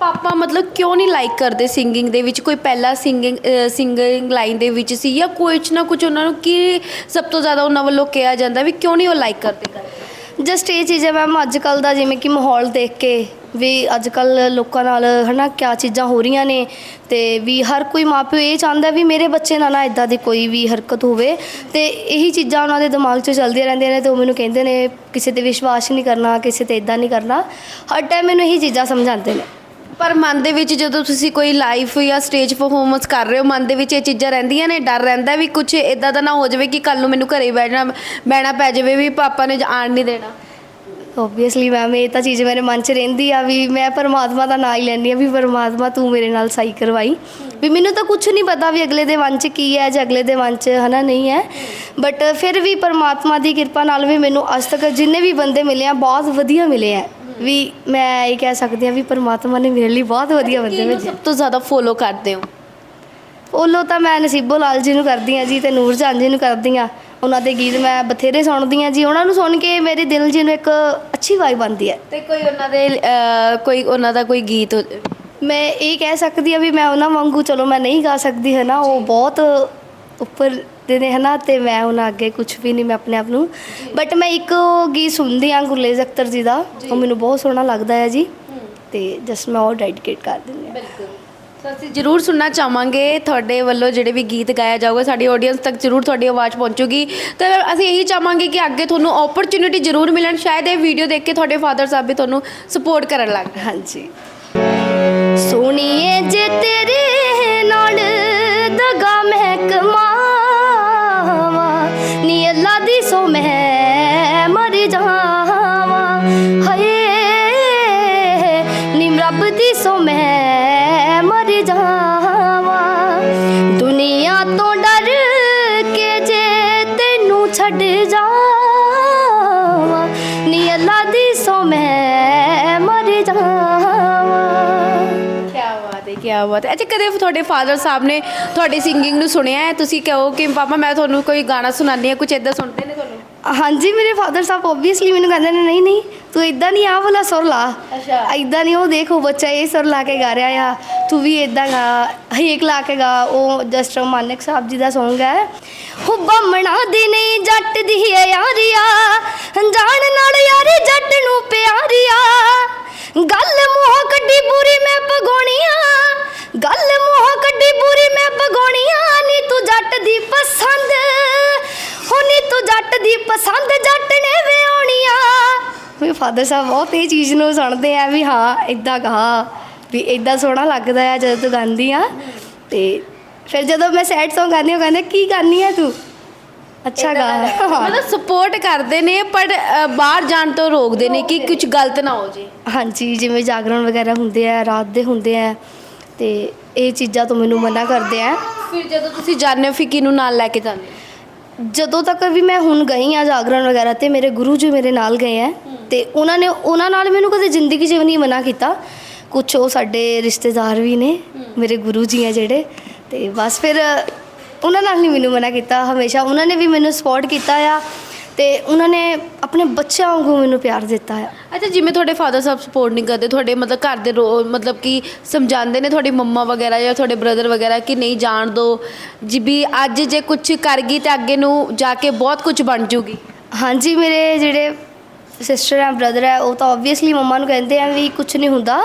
ਪਾਪਾ ਮਤਲਬ ਕਿਉਂ ਨਹੀਂ ਲਾਈਕ ਕਰਦੇ ਸਿੰਗਿੰਗ ਦੇ ਵਿੱਚ? ਕੋਈ ਪਹਿਲਾ ਸਿੰਗਿੰਗ ਸਿੰਗਿੰਗ ਲਾਈਨ ਦੇ ਵਿੱਚ ਸੀ ਜਾਂ ਕੁਝ ਨਾ ਕੁਝ ਉਹਨਾਂ ਨੂੰ ਕੀ ਸਭ ਤੋਂ ਜ਼ਿਆਦਾ ਉਹਨਾਂ ਵੱਲੋਂ ਕਿਹਾ ਜਾਂਦਾ ਵੀ ਕਿਉਂ ਨਹੀਂ ਉਹ ਲਾਈਕ ਕਰਦੇ? ਕਰਦੇ ਜਸਟ ਇਹ ਚੀਜ਼ ਹੈ ਮੈਮ ਅੱਜ ਕੱਲ ਦਾ ਜਿਵੇਂ ਕਿ ਮਾਹੌਲ ਦੇਖ ਕੇ ਵੀ ਅੱਜ ਕੱਲ ਲੋਕਾਂ ਨਾਲ, ਹਨਾ, ਕਿਆ ਚੀਜ਼ਾਂ ਹੋ ਰਹੀਆਂ ਨੇ ਤੇ ਵੀ ਹਰ ਕੋਈ ਮਾਪਿਓ ਇਹ ਚਾਹੁੰਦਾ ਵੀ ਮੇਰੇ ਬੱਚੇ ਨਾਲ ਨਾ ਇਦਾਂ ਦੀ ਕੋਈ ਵੀ ਹਰਕਤ ਹੋਵੇ ਤੇ ਇਹੀ ਚੀਜ਼ਾਂ ਉਹਨਾਂ ਦੇ ਦਿਮਾਗ 'ਚ ਚੱਲਦੀਆਂ ਰਹਿੰਦੀਆਂ ਨੇ ਤੇ ਉਹ ਮੈਨੂੰ ਕਹਿੰਦੇ ਨੇ ਕਿਸੇ ਤੇ ਵਿਸ਼ਵਾਸ ਨਹੀਂ ਕਰਨਾ, ਕਿਸੇ ਤੇ ਇਦਾਂ ਨਹੀਂ ਕਰਨਾ। ਹਰ ਟਾਈਮ ਮੈਨੂੰ ਇਹੀ ਚੀਜ਼ਾਂ ਸਮਝਾਉਂਦੇ ਨੇ। ਪਰ ਮਨ ਦੇ ਵਿੱਚ ਜਦੋਂ ਤੁਸੀਂ ਕੋਈ ਲਾਈਵ ਜਾਂ ਸਟੇਜ ਪਰਫਾਰਮੈਂਸ ਕਰ ਰਹੇ ਹੋ, ਮਨ ਦੇ ਵਿੱਚ ਇਹ ਚੀਜ਼ਾਂ ਰਹਿੰਦੀਆਂ ਨੇ? ਡਰ ਰਹਿੰਦਾ ਵੀ ਕੁਝ ਇਦਾਂ ਦਾ ਨਾ ਹੋ ਜਾਵੇ ਕਿ ਕੱਲ ਨੂੰ ਮੈਨੂੰ ਘਰੇ ਬੈਠਣਾ, ਬਹਿਣਾ ਪੈ ਜਾਵੇ ਵੀ ਪਾਪਾ ਨੇ ਆਣ ਨਹੀਂ ਦੇਣਾ। ਓਬਵੀਅਸਲੀ ਮੈਮ ਇਹ ਤਾਂ ਚੀਜ਼ ਮੇਰੇ ਮਨ 'ਚ ਰਹਿੰਦੀ ਆ ਵੀ ਮੈਂ ਪਰਮਾਤਮਾ ਦਾ ਨਾਂ ਹੀ ਲੈਂਦੀ ਆ ਵੀ ਪਰਮਾਤਮਾ ਤੂੰ ਮੇਰੇ ਨਾਲ ਸਹੀ ਕਰਵਾਈ। ਵੀ ਮੈਨੂੰ ਤਾਂ ਕੁਝ ਨਹੀਂ ਪਤਾ ਵੀ ਅਗਲੇ ਦੇ ਮਨ 'ਚ ਕੀ ਹੈ ਜਾਂ ਅਗਲੇ ਦੇ ਮਨ 'ਚ ਹਨਾ ਨਹੀਂ ਹੈ। ਬਟ ਫਿਰ ਵੀ ਪਰਮਾਤਮਾ ਦੀ ਕਿਰਪਾ ਨਾਲ ਵੀ ਮੈਨੂੰ ਅੱਜ ਤੱਕ ਜਿੰਨੇ ਵੀ ਬੰਦੇ ਮਿਲੇ ਆ ਬਹੁਤ ਵਧੀਆ ਮਿਲੇ ਆ। ਵੀ ਮੈਂ ਇਹ ਕਹਿ ਸਕਦੀ ਆ ਵੀ ਪਰਮਾਤਮਾ ਨੇ ਮੇਰੇ ਲਈ ਬਹੁਤ ਵਧੀਆ ਬੰਦੇ ਭੇਜੇ। ਸਭ ਤੋਂ ਜ਼ਿਆਦਾ ਫੋਲੋ ਕਰਦੇ ਹੋ? ਉਹਲੋ ਤਾਂ ਮੈਂ ਨਸੀਬੋ ਲਾਲ ਜੀ ਨੂੰ ਕਰਦੀ ਆ ਜੀ ਤੇ ਨੂਰ ਜਾਨ ਜੀ ਨੂੰ ਕਰਦੀ ਆ ਉਹਨਾਂ ਦੇ ਗੀਤ ਮੈਂ ਬਥੇਰੇ ਸੁਣਦੀ ਆ ਜੀ। ਉਹਨਾਂ ਨੂੰ ਸੁਣ ਕੇ ਮੇਰੇ ਦਿਲ ਜੀ ਨੂੰ ਇੱਕ ਅੱਛੀ ਵਾਈਬ ਆਉਂਦੀ ਹੈ। ਤੇ ਕੋਈ ਉਹਨਾਂ ਦੇ ਅਹ, ਕੋਈ ਉਹਨਾਂ ਦਾ ਕੋਈ ਗੀਤ? ਮੈਂ ਇਹ ਕਹਿ ਸਕਦੀ ਆ ਵੀ ਮੈਂ ਉਹਨਾਂ ਵਾਂਗੂ ਚਲੋ ਮੈਂ ਨਹੀਂ ਗਾ ਸਕਦੀ ਹੈ ਨਾ ਉਹ ਬਹੁਤ ਉੱਪਰ ਦੇ ਨੇ ਹਨਾ? ਤੇ ਮੈਂ ਉਹਨਾਂ ਅੱਗੇ ਕੁਝ ਵੀ ਨਹੀਂ ਮੈਂ ਆਪਣੇ ਆਪ ਨੂੰ ਬਟ ਮੈਂ ਇੱਕ ਗੀਤ ਸੁਣਦੀ ਆ ਗੁਰਲੇਜ਼ ਅਖਤਰ ਜੀ ਦਾ। ਉਹ ਮੈਨੂੰ ਬਹੁਤ ਸੋਹਣਾ ਲੱਗਦਾ ਹੈ ਜੀ। ਤੇ ਜਸਟ ਮੈਂ ਉਹ ਡੈਡੀਕੇਟ ਕਰ ਦਿੰਦੀ ਆ ਬਿਲਕੁਲ ਸੋ ਅਸੀਂ ਜ਼ਰੂਰ ਸੁਣਨਾ ਚਾਹਾਂਗੇ ਤੁਹਾਡੇ ਵੱਲੋਂ ਜਿਹੜੇ ਵੀ ਗੀਤ ਗਾਇਆ ਜਾਊਗਾ, ਸਾਡੀ ਆਡੀਅנס ਤੱਕ ਜ਼ਰੂਰ ਤੁਹਾਡੀ ਆਵਾਜ਼ ਪਹੁੰਚੂਗੀ। ਤੇ ਅਸੀਂ ਇਹੀ ਚਾਹਾਂਗੇ ਕਿ ਅੱਗੇ ਤੁਹਾਨੂੰ ਓਪਰਚ्युनिटी ਜ਼ਰੂਰ ਮਿਲਣ, ਸ਼ਾਇਦ ਇਹ ਵੀਡੀਓ ਦੇਖ ਕੇ ਤੁਹਾਡੇ ਫਾਦਰ ਸਾਹਿਬ ਵੀ ਤੁਹਾਨੂੰ ਸਪੋਰਟ ਕਰਨ ਲੱਗ ਜਾਣ ਹਾਂਜੀ। ਸੋਣੀਏ ਜੇ ਤੇਰੇ ਨਾਲ ਦਗਾ ਮਹਿਕਮਾਵਾ, ਨੀ ਅੱਲਾ ਦੀ ਸੋ ਮੈਂ ਮਰ ਜਾਵਾਂ। ਬਾਤ ਹੈ। ਅੱਛਾ ਕਦੇ ਤੁਹਾਡੇ ਫਾਦਰ ਸਾਹਿਬ ਨੇ ਤੁਹਾਡੀ ਸਿੰਗਿੰਗ ਨੂੰ ਸੁਣਿਆ ਹੈ? ਤੁਸੀਂ ਕਹੋ ਕਿ ਪਾਪਾ ਮੈਂ ਤੁਹਾਨੂੰ ਕੋਈ ਗਾਣਾ ਸੁਣਾਉਂਦੀ ਹਾਂ ਕੁਝ ਇਦਾਂ ਸੁਣਦੇ ਨੇ ਤੁਹਾਨੂੰ? ਹਾਂਜੀ ਮੇਰੇ ਫਾਦਰ ਸਾਹਿਬ ਓਬਵੀਅਸਲੀ ਮੈਨੂੰ ਕਹਿੰਦੇ ਨੇ ਨਹੀਂ ਨਹੀਂ ਤੂੰ ਇਦਾਂ ਨਹੀਂ ਆ ਵਾਲਾ ਸੁਰ ਲਾ। ਅੱਛਾ। ਇਦਾਂ ਨਹੀਂ ਉਹ ਦੇਖੋ ਬੱਚਾ ਇਹ ਸੁਰ ਲਾ ਕੇ ਗਾ ਰਿਹਾ ਆ। ਤੂੰ ਵੀ ਇਦਾਂ ਗਾ ਹੇਕ ਲਾ ਕੇ ਗਾ। ਉਹ ਜਸਟ ਮਾਨਕ ਸਾਹਿਬ ਜੀ ਦਾ Song ਹੈ। ਹੋ ਬੰਮਣਾ ਦੀ ਨਹੀਂ ਜੱਟ ਦੀ ਯਾਰੀਆ। ਜਾਣ ਨਾਲ ਯਾਰੀ ਜੱਟ ਨੂੰ ਪਿਆਰੀਆ। ਗੱਲ ਮੂੰਹੋਂ ਕੱਢੀ ਬੁਰੀ ਮੈਂ ਪਗੋਣੀਆਂ ਗੱਲ ਮੂੰਹੋਂ ਕੱਢੀ ਬੁਰੀ ਮੈਂ ਪਗੋਣੀਆਂ ਨੀ ਤੂੰ ਜੱਟ ਦੀ ਪਸੰਦ। ਹੋ ਨੀ ਤੂੰ ਜੱਟ ਦੀ ਪਸੰਦ ਜੱਟ ਨੇ ਵਿਆਉਣੀਆਂ। ਮੇਰੇ ਫਾਦਰ ਸਾਹਿਬ ਬਹੁਤ ਇਹ ਚੀਜ਼ ਨੂੰ ਸੁਣਦੇ ਆ ਵੀ ਹਾਂ ਇਦਾਂ ਗਾ ਵੀ ਇਦਾਂ ਸੋਹਣਾ ਲੱਗਦਾ ਆ ਜਦੋਂ ਤੂੰ ਗਾਉਂਦੀ ਆ। ਤੇ ਫਿਰ ਜਦੋਂ ਮੈਂ ਸੈਡ Song ਗਾਉਂਦੀ ਹਾਂ ਉਹ ਕਹਿੰਦੇ ਕੀ ਗਾਉਂਦੀ ਆ ਤੂੰ? ਅੱਛਾ ਗਾ। ਮਤਲਬ ਸਪੋਰਟ ਕਰਦੇ ਨੇ ਪਰ ਅ, ਬਾਹਰ ਜਾਣ ਤੋਂ ਰੋਕਦੇ ਨੇ ਕਿ ਕੁਝ ਗਲਤ ਨਾ ਹੋ ਜੇ। ਹਾਂਜੀ ਜਿਵੇਂ ਜਾਗਰਣ ਵਗੈਰਾ ਹੁੰਦੇ ਆ ਰਾਤ ਦੇ ਹੁੰਦੇ ਆ ਤੇ ਇਹ ਚੀਜ਼ਾਂ ਤੋਂ ਮੈਨੂੰ ਮਨਾ ਕਰਦੇ ਆ। ਫਿਰ ਜਦੋਂ ਤੁਸੀਂ ਜਾਂਦੇ ਹੋ ਫਿਰ ਕਿਹਨੂੰ ਨਾਲ ਲੈ ਕੇ ਜਾਂਦੇ ਹੋ? ਜਦੋਂ ਤੱਕ ਵੀ ਮੈਂ ਹੁਣ ਗਈ ਆ ਜਾਗਰਣ ਵਗੈਰਾ ਤੇ ਮੇਰੇ ਗੁਰੂ ਜੀ ਮੇਰੇ ਨਾਲ ਗਏ ਆ ਤੇ ਉਹਨਾਂ ਨੇ ਉਹਨਾਂ ਨਾਲ ਮੈਨੂੰ ਕਦੇ ਜ਼ਿੰਦਗੀ 'ਚ ਵੀ ਨਹੀਂ ਮਨਾ ਕੀਤਾ। ਕੁਝ ਉਹ ਸਾਡੇ ਰਿਸ਼ਤੇਦਾਰ ਵੀ ਨੇ ਮੇਰੇ ਗੁਰੂ ਜੀ ਆ ਜਿਹੜੇ ਤੇ ਬਸ ਫਿਰ ਉਹਨਾਂ ਨਾਲ ਨਹੀਂ ਮੈਨੂੰ ਮਨਾ ਕੀਤਾ। ਹਮੇਸ਼ਾ ਉਹਨਾਂ ਨੇ ਵੀ ਮੈਨੂੰ ਸਪੋਰਟ ਕੀਤਾ ਆ। ਤੇ ਉਹਨਾਂ ਨੇ ਆਪਣੇ ਬੱਚਿਆਂ ਵਾਂਗੂ ਮੈਨੂੰ ਪਿਆਰ ਦਿੱਤਾ ਆ ਅੱਛਾ ਜਿਵੇਂ ਤੁਹਾਡੇ ਫਾਦਰ ਸਾਹਿਬ ਸਪੋਰਟ ਨਹੀਂ ਕਰਦੇ ਤੁਹਾਡੇ ਮਤਲਬ ਘਰ ਦੇ ਰੋ- ਮਤਲਬ ਕਿ ਸਮਝਾਉਂਦੇ ਨੇ ਤੁਹਾਡੀ ਮੰਮਾ ਵਗੈਰਾ ਜਾਂ ਤੁਹਾਡੇ ਬ੍ਰਦਰ ਵਗੈਰਾ ਕਿ ਨਹੀਂ ਜਾਣ ਦੋ ਜੀ ਵੀ ਅੱਜ ਜੇ ਕੁਝ ਕਰ ਗਈ ਤੇ ਅੱਗੇ ਨੂੰ ਜਾ ਕੇ ਬਹੁਤ ਕੁਝ ਬਣ ਜੂਗੀ। ਹਾਂਜੀ ਮੇਰੇ ਜਿਹੜੇ ਸਿਸਟਰ ਹੈ ਬ੍ਰਦਰ ਹੈ ਉਹ ਤਾਂ ਆਬਵੀਅਸਲੀ ਮੰਮਾ ਨੂੰ ਕਹਿੰਦੇ ਆ ਵੀ ਕੁਝ ਨਹੀਂ ਹੁੰਦਾ।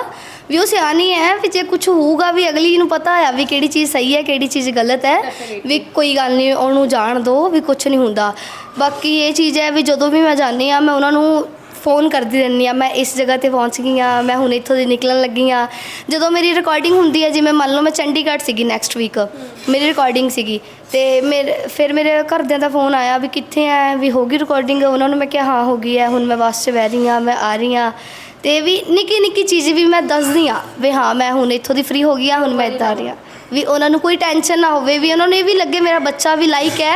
ਵੀ ਉਹ ਸਿਆਣੀ ਹੈ ਵੀ ਜੇ ਕੁਝ ਹੋਊਗਾ ਵੀ ਅਗਲੀ ਨੂੰ ਪਤਾ ਆ ਵੀ ਕਿਹੜੀ ਚੀਜ਼ ਸਹੀ ਹੈ ਕਿਹੜੀ ਚੀਜ਼ ਗਲਤ ਹੈ ਵੀ ਕੋਈ ਗੱਲ ਨਹੀਂ ਉਹਨੂੰ ਜਾਣ ਦਿਓ ਵੀ ਕੁਝ ਨਹੀਂ ਹੁੰਦਾ। ਬਾਕੀ ਇਹ ਚੀਜ਼ ਹੈ ਵੀ ਜਦੋਂ ਵੀ ਮੈਂ ਜਾਂਦੀ ਆ ਮੈਂ ਉਹਨਾਂ ਨੂੰ ਫੋਨ ਕਰਦੀ ਰਹਿੰਦੀ ਆ ਮੈਂ ਇਸ ਜਗ੍ਹਾ ਤੇ ਪਹੁੰਚ ਗਈ ਆ ਮੈਂ ਹੁਣ ਇੱਥੋਂ ਦੀ ਨਿਕਲਣ ਲੱਗੀ ਆ ਜਦੋਂ ਮੇਰੀ ਰਿਕਾਰਡਿੰਗ ਹੁੰਦੀ ਹੈ ਜਿਵੇਂ ਮੰਨ ਲਓ ਮੈਂ ਚੰਡੀਗੜ੍ਹ ਸੀਗੀ ਨੈਕਸਟ ਵੀਕ ਮੇਰੀ ਰਿਕਾਰਡਿੰਗ ਸੀਗੀ ਤੇ ਮੇਰੇ ਫਿਰ ਮੇਰੇ ਘਰਦਿਆਂ ਦਾ ਫੋਨ ਆਇਆ ਵੀ ਕਿੱਥੇ ਆ ਵੀ ਹੋ ਗਈ ਰਿਕਾਰਡਿੰਗ ਉਹਨਾਂ ਨੂੰ ਮੈਂ ਕਿਹਾ ਹਾਂ ਹੋ ਗਈ ਹੈ ਹੁਣ ਮੈਂ ਬੱਸ 'ਚ ਬਹਿ ਰਹੀ ਆ ਮੈਂ ਆ ਰਹੀ ਆ ਤੇ ਵੀ ਨਿੱਕੀ ਨਿੱਕੀ ਚੀਜ਼ ਵੀ ਮੈਂ ਦੱਸਦੀ ਆ ਵੀ ਹਾਂ, ਮੈਂ ਹੁਣ ਇੱਥੋਂ ਦੀ ਫ੍ਰੀ ਹੋ ਗਈ ਆ ਹੁਣ ਮੈਂ ਇੱਦਾਂ ਆ ਰਹੀ ਆ ਵੀ ਉਹਨਾਂ ਨੂੰ ਕੋਈ ਟੈਨਸ਼ਨ ਨਾ ਹੋਵੇ ਵੀ ਉਹਨਾਂ ਨੂੰ ਇਹ ਵੀ ਲੱਗੇ ਮੇਰਾ ਬੱਚਾ ਵੀ ਲਾਈਕ ਹੈ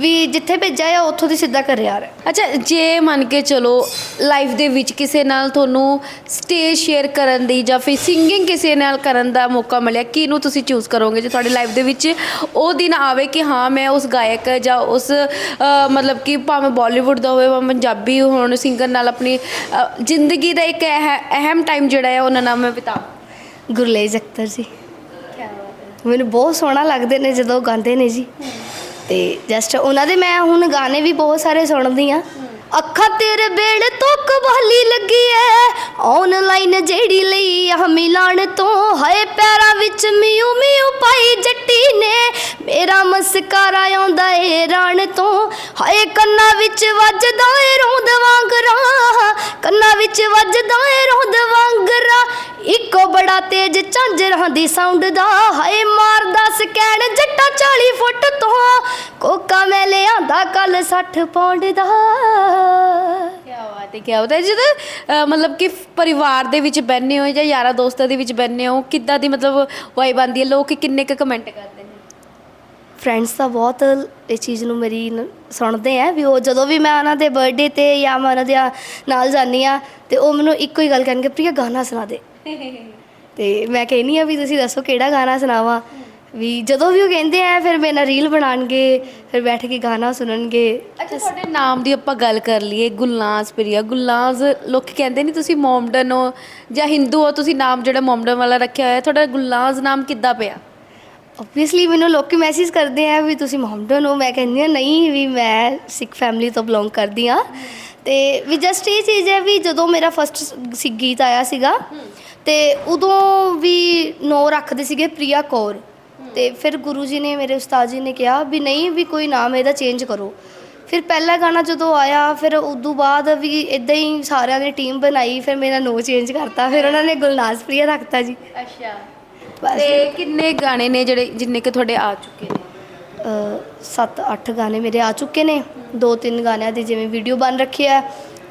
ਵੀ ਜਿੱਥੇ ਭੇਜਿਆ ਆ ਉੱਥੋਂ ਦੀ ਸਿੱਧਾ ਆ ਰਿਹਾ। ਅੱਛਾ ਜੇ ਮੰਨ ਕੇ ਚਲੋ ਲਾਈਫ ਦੇ ਵਿੱਚ ਕਿਸੇ ਨਾਲ ਤੁਹਾਨੂੰ ਸਟੇਜ ਸ਼ੇਅਰ ਕਰਨ ਦੀ ਜਾਂ ਫਿਰ ਸਿੰਗਿੰਗ ਕਿਸੇ ਨਾਲ ਕਰਨ ਦਾ ਮੌਕਾ ਮਿਲਿਆ ਕਿਹਨੂੰ ਤੁਸੀਂ ਚੂਜ਼ ਕਰੋਗੇ? ਜੇ ਤੁਹਾਡੀ ਲਾਈਫ ਦੇ ਵਿੱਚ ਉਹ ਦਿਨ ਆਵੇ ਕਿ ਹਾਂ ਮੈਂ ਉਸ ਗਾਇਕ ਜਾਂ ਉਸ ਅ, ਮਤਲਬ ਕਿ ਭਾਵੇਂ ਬਾਲੀਵੁੱਡ ਦਾ ਹੋਵੇ ਭਾਵੇਂ ਪੰਜਾਬੀ ਹੋਣ ਸਿੰਗਰ ਨਾਲ ਆਪਣੀ ਅ, ਜ਼ਿੰਦਗੀ ਦਾ ਇੱਕ ਅਹ- ਅਹਿਮ ਟਾਈਮ ਜਿਹੜਾ ਹੈ ਉਹਨਾਂ ਨਾਲ ਮੈਂ ਬਿਤਾ ਗੁਰਲੇਜ ਅਖਤਰ ਜੀ। ਮੈਨੂੰ ਬਹੁਤ ਸੋਹਣਾ ਲੱਗਦੇ ਨੇ ਜਦੋਂ ਉਹ ਗਾਉਂਦੇ ਨੇ ਜੀ। ਤੇ ਜਸਟ ਉਹਨਾਂ ਦੇ ਮੈਂ ਹੁਣ ਗਾਣੇ ਵੀ ਬਹੁਤ ਸਾਰੇ ਸੁਣਦੀ ਆ ਅੱਖਾਂ ਤੇਰੇ ਬੇੜ ਤੋਂ ਕਬਾਲੀ ਲੱਗੀ ਐ। ਆਨਲਾਈਨ ਜਿਹੜੀ ਲਈ ਆ ਮਿਲਾਣ ਤੋਂ ਹਏ ਪੈਰਾਂ ਵਿੱਚ ਮਿਊ ਮਿਊ ਪਾਈ ਜੱਟੀ ਨੇ। ਮੇਰਾ ਮਸਕਾਰਾ ਆਉਂਦਾ ਏ ਰਾਣ ਤੋਂ। ਹਾਏ ਕੰਨਾਂ ਵਿੱਚ ਵੱਜਦਾ ਏ ਰੋਂਦ ਵਾਂਗਰਾ। ਕੰਨਾਂ ਵਿੱਚ ਵੱਜਦਾ ਏ ਰੋਂਦ ਵਾਂਗਰਾ। ਇੱਕੋ ਬੜਾ ਤੇਜ਼ ਝਾਂਜਰਾਂ ਦੀ ਸਾਊਂਡ ਦਾ ਹਾਏ ਮਾਰਦਾ ਸਕੈਨ ਜੱਟਾ 40 ਫੁੱਟ ਕੋਕਾ ਮੈਂ ਲਿਆਂਦਾ ਕੱਲ 60 ਪੌਂਡ ਦਾ। ਕੀ ਬਾਤ ਹੈ ਕੀ ਬਾਤ ਹੈ। ਜਦੋਂ ਅ, ਮਤਲਬ ਕਿ ਪਰਿਵਾਰ ਦੇ ਵਿੱਚ ਬੈਠੇ ਹੋ ਜਾਂ ਯਾਰਾ ਦੋਸਤਾਂ ਦੇ ਵਿੱਚ ਬੈਠੇ ਹੋ ਕਿੱਦਾਂ ਦੀ ਮਤਲਬ ਵਾਈਬ ਆਉਂਦੀ ਹੈ? ਲੋਕ ਕਿੰਨੇ ਕੁ ਕਮੈਂਟ ਕਰਦੇ ਨੇ? ਫਰੈਂਡਸ ਤਾਂ ਬਹੁਤ ਇਹ ਚੀਜ਼ ਨੂੰ ਮੇਰੀ ਨ- ਸੁਣਦੇ ਆ ਵੀ ਉਹ ਜਦੋਂ ਵੀ ਮੈਂ ਉਹਨਾਂ ਦੇ ਬਰਥਡੇ ਤੇ ਜਾਂ ਮੈਂ ਉਹਨਾਂ ਦੇ ਨਾਲ ਜਾਂਦੀ ਆ ਤੇ ਉਹ ਮੈਨੂੰ ਇੱਕੋ ਹੀ ਗੱਲ ਕਹਿਣਗੇ ਪ੍ਰਿਆ ਗਾਣਾ ਸੁਣਾ ਦੇ। ਤੇ ਮੈਂ ਕਹਿੰਨੀ ਆ ਵੀ ਤੁਸੀਂ ਦੱਸੋ ਕਿਹੜਾ ਗਾਣਾ ਸੁਣਾਵਾਂ? ਵੀ ਜਦੋਂ ਵੀ ਉਹ ਕਹਿੰਦੇ ਆ ਫਿਰ ਮੇਰੇ ਨਾਲ ਰੀਲ ਬਣਾਣਗੇ ਫਿਰ ਬੈਠ ਕੇ ਗਾਣਾ ਸੁਣਨਗੇ। ਅੱਛਾ ਤੁਹਾਡੇ ਨਾਮ ਦੀ ਆਪਾਂ ਗੱਲ ਕਰ ਲਈਏ ਗੁਲਨਾਜ਼ ਪ੍ਰਿਆ। ਗੁਲਨਾਜ਼ ਲੋਕ ਕਹਿੰਦੇ ਨਹੀਂ ਤੁਸੀਂ ਮੋਮਡਨ ਹੋ ਜਾਂ ਹਿੰਦੂ ਹੋ ਤੁਸੀਂ ਨਾਮ ਜਿਹੜਾ ਮੋਮਡਨ ਵਾਲਾ ਰੱਖਿਆ ਹੋਇਆ ਤੁਹਾਡਾ ਗੁਲਨਾਜ਼ ਨਾਮ ਕਿੱਦਾਂ ਪਿਆ? ਆਬਵੀਅਸਲੀ ਮੈਨੂੰ ਲੋਕੀ ਮੈਸੇਜ ਕਰਦੇ ਆ ਵੀ ਤੁਸੀਂ ਮੁਹੰਮਦਨ ਹੋ। ਮੈਂ ਕਹਿੰਦੀ ਆ ਨਹੀਂ ਵੀ ਮੈਂ ਸਿੱਖ ਫੈਮਿਲੀ ਤੋਂ ਬਿਲੋਂਗ ਕਰਦੀ ਆ ਤੇ ਵੀ ਜਸਟ ਇਹ ਚੀਜ਼ ਹੈ ਵੀ ਜਦੋਂ ਮੇਰਾ ਫਸਟ ਗੀਤ ਆਇਆ ਸੀਗਾ ਤੇ ਉਦੋਂ ਵੀ ਨੋ ਰੱਖਦੇ ਸੀਗੇ ਪ੍ਰਿਆ ਕੌਰ। ਤੇ ਫਿਰ ਗੁਰੂ ਜੀ ਨੇ ਮੇਰੇ ਉਸਤਾਦ ਜੀ ਨੇ ਕਿਹਾ ਵੀ ਨਹੀਂ ਵੀ ਕੋਈ ਨਾਮ ਇਹਦਾ ਚੇਂਜ ਕਰੋ। ਫਿਰ ਪਹਿਲਾ ਗਾਣਾ ਜਦੋਂ ਆਇਆ ਫਿਰ ਉਦੋਂ ਬਾਅਦ ਵੀ ਇਦਾਂ ਹੀ ਸਾਰਿਆਂ ਨੇ ਟੀਮ ਬਣਾਈ ਫਿਰ ਮੇਰਾ ਨੋ ਚੇਂਜ ਕਰਤਾ। ਫਿਰ ਉਹਨਾਂ ਨੇ ਗੁਲਨਾਜ਼ ਪ੍ਰਿਆ ਰੱਖਤਾ ਜੀ। ਅੱਛਾ। ਤੇ ਕਿੰਨੇ ਗਾਣੇ ਨੇ ਜਿਹੜੇ ਜਿੰਨੇ ਕਿ ਤੁਹਾਡੇ ਆ ਚੁੱਕੇ ਨੇ? ਸੱਤ ਅੱਠ ਗਾਣੇ ਮੇਰੇ ਆ ਚੁੱਕੇ ਨੇ। ਦੋ ਤਿੰਨ ਗਾਣਿਆਂ ਦੀ ਜਿਵੇਂ ਵੀਡੀਓ ਬਣ ਰੱਖੀ ਹੈ।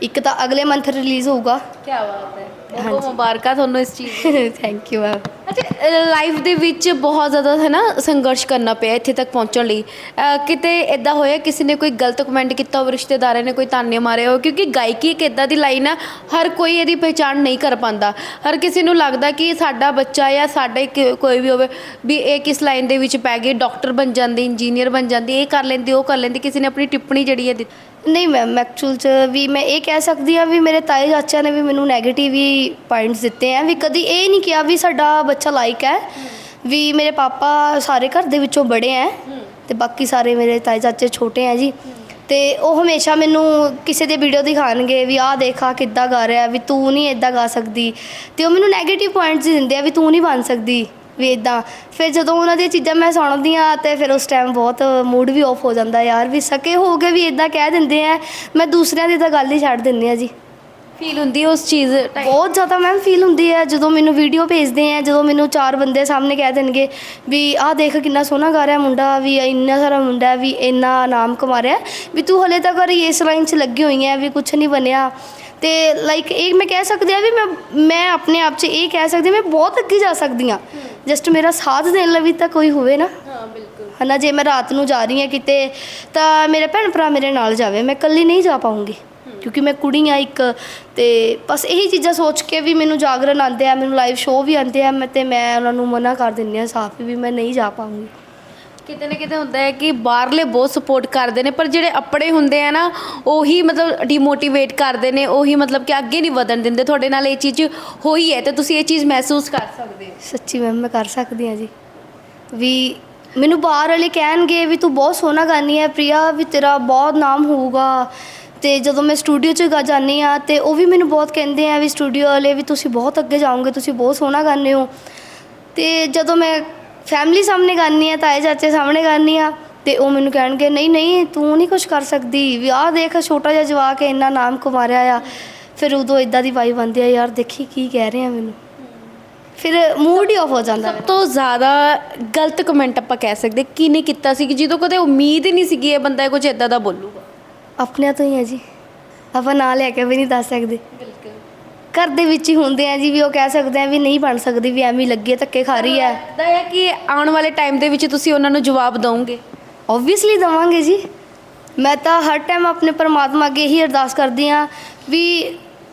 ਇੱਕ ਤਾਂ ਅਗਲੇ ਮੰਥ ਰਿਲੀਜ਼ ਹੋਊਗਾ। ਕੀ ਬਾਤ ਹੈ। ਬਹੁਤ ਮੁਬਾਰਕਾਂ ਤੁਹਾਨੂੰ ਇਸ ਚੀਜ਼ ਥੈਂਕ ਯੂ ਮੈਮ ਅੱਛਾ ਲਾਈਫ ਦੇ ਵਿੱਚ ਬਹੁਤ ਜ਼ਿਆਦਾ ਹੈ ਨਾ ਸੰਘਰਸ਼ ਕਰਨਾ ਪਿਆ ਇੱਥੇ ਤੱਕ ਪਹੁੰਚਣ ਲਈ। ਅਹ, ਕਿਤੇ ਇਦਾਂ ਹੋਇਆ ਕਿਸੇ ਨੇ ਕੋਈ ਗਲਤ ਕਮੈਂਟ ਕੀਤਾ ਹੋਵੇ ਰਿਸ਼ਤੇਦਾਰਾਂ ਨੇ ਕੋਈ ਤਾਨੇ ਮਾਰੇ ਹੋ ਕਿਉਂਕਿ ਗਾਇਕੀ ਇੱਕ ਇਦਾਂ ਦੀ ਲਾਈਨ ਆ ਹਰ ਕੋਈ ਇਹਦੀ ਪਹਿਚਾਣ ਨਹੀਂ ਕਰ ਪਾਉਂਦਾ। ਹਰ ਕਿਸੇ ਨੂੰ ਲੱਗਦਾ ਕਿ ਸਾਡਾ ਬੱਚਾ ਜਾਂ ਸਾਡਾ ਇੱਕ ਕੋਈ ਵੀ ਹੋਵੇ ਵੀ ਇਹ ਕਿਸ ਲਾਈਨ ਦੇ ਵਿੱਚ ਪੈ ਗਈ ਡਾਕਟਰ ਬਣ ਜਾਂਦੀ ਇੰਜੀਨੀਅਰ ਬਣ ਜਾਂਦੀ ਇਹ ਕਰ ਲੈਂਦੀ ਉਹ ਕਰ ਲੈਂਦੀ ਕਿਸੇ ਨੇ ਆਪਣੀ ਟਿੱਪਣੀ ਜਿਹੜੀ ਹੈ ਦਿੱਤੀ। ਨਹੀਂ ਮੈਮ ਐਕਚੁਅਲ ਚ ਵੀ ਮੈਂ ਇਹ ਕਹਿ ਸਕਦੀ ਆ ਵੀ ਮੇਰੇ ਤਾਏ ਚਾਚਿਆਂ ਨੇ ਵੀ ਮੈਨੂੰ 네ਗੇਟਿਵ ਹੀ ਪੁਆਇੰਟਸ ਦਿੱਤੇ ਆ ਵੀ ਕਦੀ ਇਹ ਨਹੀਂ ਕਿਹਾ ਵੀ ਸਾਡਾ ਬੱਚਾ ਲਾਇਕ ਹੈ ਵੀ ਮੇਰੇ ਪਾਪਾ ਸਾਰੇ ਘਰ ਦੇ ਵਿੱਚੋਂ ਬੜੇ ਆ ਤੇ ਬਾਕੀ ਸਾਰੇ ਮੇਰੇ ਤਾਏ ਚਾਚੇ ਛੋਟੇ ਆ ਜੀ। ਤੇ ਉਹ ਹਮੇਸ਼ਾ ਮੈਨੂੰ ਕਿਸੇ ਦੇ ਵੀਡੀਓ ਦਿਖਾਣਗੇ ਵੀ ਆਹ ਦੇਖਾ ਕਿੱਦਾਂ ਗਾ ਰਿਹਾ, ਵੀ ਤੂੰ ਨਹੀਂ ਇਦਾਂ ਗਾ ਸਕਦੀ। ਤੇ ਉਹ ਮੈਨੂੰ 네ਗੇਟਿਵ ਪੁਆਇੰਟਸ ਦਿੰਦੇ ਆ ਵੀ ਤੂੰ ਨਹੀਂ ਬਣ ਸਕਦੀ। ਵੀ ਇਦਾਂ ਫਿਰ ਜਦੋਂ ਉਹਨਾਂ ਦੀਆਂ ਚੀਜ਼ਾਂ ਮੈਂ ਸੁਣਦੀ ਆ ਤੇ ਫਿਰ ਉਸ ਟਾਈਮ ਬਹੁਤ ਮੂਡ ਵੀ ਆਫ ਹੋ ਜਾਂਦਾ ਯਾਰ ਵੀ ਸਕੇ ਹੋ ਕੇ ਵੀ ਇਦਾਂ ਕਹਿ ਦਿੰਦੇ ਆ। ਮੈਂ ਦੂਸਰਿਆਂ ਦੀ ਤਾਂ ਗੱਲ ਹੀ ਛੱਡ ਦਿੰਦੀ ਆ ਜੀ। ਫੀਲ ਹੁੰਦੀ ਉਸ ਚੀਜ਼? ਬਹੁਤ ਜ਼ਿਆਦਾ ਮੈਮ ਫੀਲ ਹੁੰਦੀ ਹੈ ਜਦੋਂ ਮੈਨੂੰ ਵੀਡੀਓ ਭੇਜਦੇ ਆ ਜਦੋਂ ਮੈਨੂੰ ਚਾਰ ਬੰਦੇ ਸਾਹਮਣੇ ਕਹਿ ਦੇਣਗੇ ਵੀ ਆਹ ਦੇਖ ਕਿੰਨਾ ਸੋਹਣਾ ਗਾ ਰਿਹਾ ਮੁੰਡਾ ਵੀ ਇੰਨਾ ਸਾਰਾ ਮੁੰਡਾ ਵੀ ਇੰਨਾ ਨਾਮ ਕਮਾ ਰਿਹਾ ਵੀ ਤੂੰ ਹਲੇ ਤੱਕ ਇਸ ਲਾਈਨ 'ਚ ਲੱਗੀ ਹੋਈ ਹੈ ਵੀ ਕੁਝ ਨਹੀਂ ਬਣਿਆ। ਤੇ ਲਾਈਕ ਇਹ ਮੈਂ ਕਹਿ ਸਕਦੀ ਆ ਵੀ ਮੈਂ ਮੈਂ ਆਪਣੇ ਆਪ 'ਚ ਇਹ ਕਹਿ ਸਕਦੀ ਮੈਂ ਬਹੁਤ ਅੱਗੇ ਜਾ ਸਕਦੀ ਆ ਜਸਟ ਮੇਰਾ ਸਾਥ ਦੇਣ ਲਈ ਤਾਂ ਕੋਈ ਹੋਵੇ ਨਾ। ਹਾਂ ਬਿਲਕੁਲ। ਹਨਾ ਜੇ ਮੈਂ ਰਾਤ ਨੂੰ ਜਾ ਰਹੀ ਹਾਂ ਕਿਤੇ ਤਾਂ ਮੇਰੇ ਭੈਣ ਭਰਾ ਮੇਰੇ ਨਾਲ ਜਾਵੇ ਮੈਂ ਇਕੱਲੀ ਨਹੀਂ ਜਾ ਪਾਉਂਗੀ। ਕਿਉਂਕਿ ਮੈਂ ਕੁੜੀ ਆ ਇੱਕ ਤੇ ਬਸ ਇਹੀ ਚੀਜ਼ਾਂ ਸੋਚ ਕੇ ਵੀ ਮੈਨੂੰ ਜਾਗਰਣ ਆਉਂਦੇ ਆ ਮੈਨੂੰ ਲਾਈਵ ਸ਼ੋਅ ਵੀ ਆਉਂਦੇ ਆ ਮੈਂ ਤੇ ਮੈਂ ਉਹਨਾਂ ਨੂੰ ਮਨਾ ਕਰ ਦਿੰਦੀ ਆ ਸਾਫ਼ ਵੀ ਮੈਂ ਨਹੀਂ ਜਾ ਪਾਉਂਗੀ। ਕਿਤੇ ਨਾ ਕਿਤੇ ਹੁੰਦਾ ਹੈ ਕਿ ਬਾਹਰਲੇ ਬਹੁਤ ਸਪੋਰਟ ਕਰਦੇ ਨੇ, ਪਰ ਜਿਹੜੇ ਆਪਣੇ ਹੁੰਦੇ ਆ ਨਾ, ਉਹੀ ਮਤਲਬ ਡੀਮੋਟੀਵੇਟ ਕਰਦੇ ਨੇ, ਉਹੀ ਮਤਲਬ ਕਿ ਅੱਗੇ ਨਹੀਂ ਵਧਣ ਦਿੰਦੇ। ਤੁਹਾਡੇ ਨਾਲ ਇਹ ਚੀਜ਼ ਹੋਈ ਹੈ ਤੇ ਤੁਸੀਂ ਇਹ ਚੀਜ਼ ਮਹਿਸੂਸ ਕਰ ਸਕਦੇ ਹੋ? ਸੱਚੀ ਮੈਮ ਮੈਂ ਕਰ ਸਕਦੀ ਹਾਂ ਜੀ। ਵੀ ਮੈਨੂੰ ਬਾਹਰ ਵਾਲੇ ਕਹਿਣਗੇ ਵੀ ਤੂੰ ਬਹੁਤ ਸੋਹਣਾ ਗਾਨੀ ਹੈ, ਪ੍ਰਿਆ, ਵੀ ਤੇਰਾ ਬਹੁਤ ਨਾਮ ਹੋਊਗਾ। ਤੇ ਜਦੋਂ ਮੈਂ ਸਟੂਡੀਓ 'ਚ ਗਾ ਜਾਂਦੀ ਆ ਤੇ ਉਹ ਵੀ ਮੈਨੂੰ ਬਹੁਤ ਕਹਿੰਦੇ ਆ ਵੀ ਸਟੂਡੀਓ ਵਾਲੇ ਵੀ ਤੁਸੀਂ ਬਹੁਤ ਅੱਗੇ ਜਾਓਗੇ, ਤੁਸੀਂ ਬਹੁਤ ਸੋਹਣਾ ਗਾਉਂਦੇ ਹੋ। ਤੇ ਜਦੋਂ ਮੈਂ ਫੈਮਿਲੀ ਸਾਹਮਣੇ ਗਾਉਂਦੀ ਆ ਤਾਏ ਚਾਚੇ ਸਾਹਮਣੇ ਗਾਉਂਦੀ ਆ ਤੇ ਉਹ ਮੈਨੂੰ ਕਹਿਣਗੇ ਨਹੀਂ ਨਹੀਂ ਤੂੰ ਨਹੀਂ ਕੁਝ ਕਰ ਸਕਦੀ। ਵੀ ਆਹ ਦੇਖ ਛੋਟਾ ਜਿਹਾ ਜਵਾਕ ਇੰਨਾ ਨਾਮ ਕਮਾ ਰਿਹਾ ਆ। ਫਿਰ ਉਦੋਂ ਇਦਾਂ ਦੀ ਵਾਈ ਬੰਦੀ ਆ ਯਾਰ ਦੇਖੀ ਕੀ ਕਹਿ ਰਹੇ ਆ ਮੈਨੂੰ। ਫਿਰ ਮੂਡ ਹੀ ਆਫ ਹੋ ਜਾਂਦਾ ਸਭ ਤੋਂ ਜ਼ਿਆਦਾ ਗਲਤ ਕਮੈਂਟ ਆਪਾਂ ਕਹਿ ਸਕਦੇ ਕਿਹਨੇ ਕੀਤਾ ਸੀ ਕਿ ਜਦੋਂ ਕਦੇ ਉਮੀਦ ਹੀ ਨਹੀਂ ਸੀਗੀ ਇਹ ਬੰਦਾ ਕੁਝ ਇਦਾਂ ਦਾ ਬੋਲੂਗਾ। ਆਪਣਿਆਂ ਤੋਂ ਹੀ ਹੈ ਜੀ। ਆਪਾਂ ਨਾਂ ਲੈ ਕੇ ਵੀ ਨਹੀਂ ਦੱਸ ਸਕਦੇ। ਘਰ ਦੇ ਵਿੱਚ ਹੀ ਹੁੰਦੇ ਆ ਜੀ ਵੀ ਉਹ ਕਹਿ ਸਕਦੇ ਆ ਵੀ ਨਹੀਂ ਬਣ ਸਕਦੀ ਵੀ ਐਵੇਂ ਹੀ ਲੱਗੀ ਹੈ ਧੱਕੇ ਖਾ ਰਹੀ ਹੈ। ਲੱਗਦਾ ਹੈ ਕਿ ਆਉਣ ਵਾਲੇ ਟਾਈਮ ਦੇ ਵਿੱਚ ਤੁਸੀਂ ਉਹਨਾਂ ਨੂੰ ਜਵਾਬ ਦਿਓਗੇ ਓਬਵੀਅਸਲੀ ਦਵਾਂਗੇ ਜੀ। ਮੈਂ ਤਾਂ ਹਰ ਟਾਈਮ ਆਪਣੇ ਪਰਮਾਤਮਾ ਅੱਗੇ ਹੀ ਅਰਦਾਸ ਕਰਦੀ ਆ ਵੀ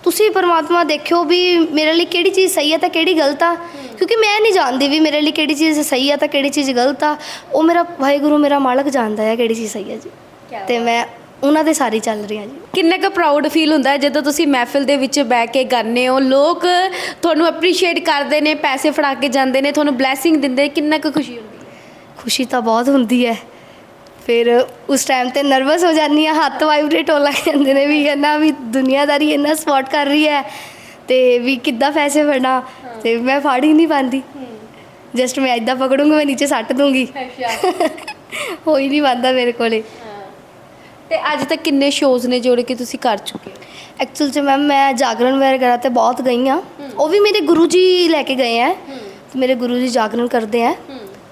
ਤੁਸੀਂ ਪਰਮਾਤਮਾ ਦੇਖਿਓ ਵੀ ਮੇਰੇ ਲਈ ਕਿਹੜੀ ਚੀਜ਼ ਸਹੀ ਹੈ ਤਾਂ ਕਿਹੜੀ ਗਲਤ ਆ। ਕਿਉਂਕਿ ਮੈਂ ਨਹੀਂ ਜਾਣਦੀ ਵੀ ਮੇਰੇ ਲਈ ਕਿਹੜੀ ਚੀਜ਼ ਸਹੀ ਆ ਤਾਂ ਕਿਹੜੀ ਚੀਜ਼ ਗਲਤ ਆ। ਉਹ ਮੇਰਾ ਵਾਹਿਗੁਰੂ ਮੇਰਾ ਮਾਲਕ ਜਾਣਦਾ ਹੈ ਕਿਹੜੀ ਚੀਜ਼ ਸਹੀ ਹੈ ਜੀ। ਤੇ ਮੈਂ ਉਹਨਾਂ ਦੇ ਸਾਰੀ ਚੱਲ ਰਹੀ ਹਾਂ ਜੀ। ਕਿੰਨਾ ਕੁ ਪ੍ਰਾਊਡ ਫੀਲ ਹੁੰਦਾ ਹੈ ਜਦੋਂ ਤੁਸੀਂ ਮਹਿਫਿਲ ਦੇ ਵਿੱਚ ਬਹਿ ਕੇ ਗਾਉਂਦੇ ਹੋ? ਲੋਕ ਤੁਹਾਨੂੰ ਅਪਰੀਸ਼ੀਏਟ ਕਰਦੇ ਨੇ ਪੈਸੇ ਫੜਾ ਕੇ ਜਾਂਦੇ ਨੇ ਤੁਹਾਨੂੰ ਬਲੇਸਿੰਗ ਦਿੰਦੇ ਕਿੰਨਾ ਕੁ ਖੁਸ਼ੀ ਹੁੰਦੀ ਖੁਸ਼ੀ ਤਾਂ ਬਹੁਤ ਹੁੰਦੀ ਹੈ। ਫਿਰ ਉਸ ਟਾਈਮ ਤੇ ਨਰਵਸ ਹੋ ਜਾਂਦੀ ਆ ਹੱਥ ਵਾਈਬ੍ਰੇਟ ਹੋਣ ਲੱਗ ਜਾਂਦੇ ਨੇ ਵੀ ਇਹਨਾਂ ਵੀ ਦੁਨੀਆਦਾਰੀ ਇੰਨਾ ਸਪੋਰਟ ਕਰ ਰਹੀ ਹੈ ਤੇ ਵੀ ਕਿੱਦਾਂ ਪੈਸੇ ਫੜਨਾ ਤੇ ਮੈਂ ਫੜ ਹੀ ਨਹੀਂ ਪਾਉਂਦੀ। ਜਸਟ ਮੈਂ ਇਦਾਂ ਪਕੜੂੰਗੀ ਮੈਂ ਨੀਚੇ ਸੱਟ ਦੂੰਗੀ। ਅੱਛਾ। ਹੋ ਹੀ ਨਹੀਂ ਪਾਉਂਦਾ ਮੇਰੇ ਕੋਲੇ। ਤੇ ਅੱਜ ਤੱਕ ਕਿੰਨੇ ਸ਼ੋਜ਼ ਨੇ ਜਿਹੜੇ ਕਿ ਤੁਸੀਂ ਕਰ ਚੁੱਕੇ ਹੋ? ਐਕਚੁਅਲ 'ਚ ਮੈਮ ਮੈਂ ਜਾਗਰਣ ਵਗੈਰਾ ਤੇ ਬਹੁਤ ਗਈ ਆ ਉਹ ਵੀ ਮੇਰੇ ਗੁਰੂ ਜੀ ਲੈ ਕੇ ਗਏ ਆ। ਮੇਰੇ ਗੁਰੂ ਜੀ ਜਾਗਰਣ ਕਰਦੇ ਆ।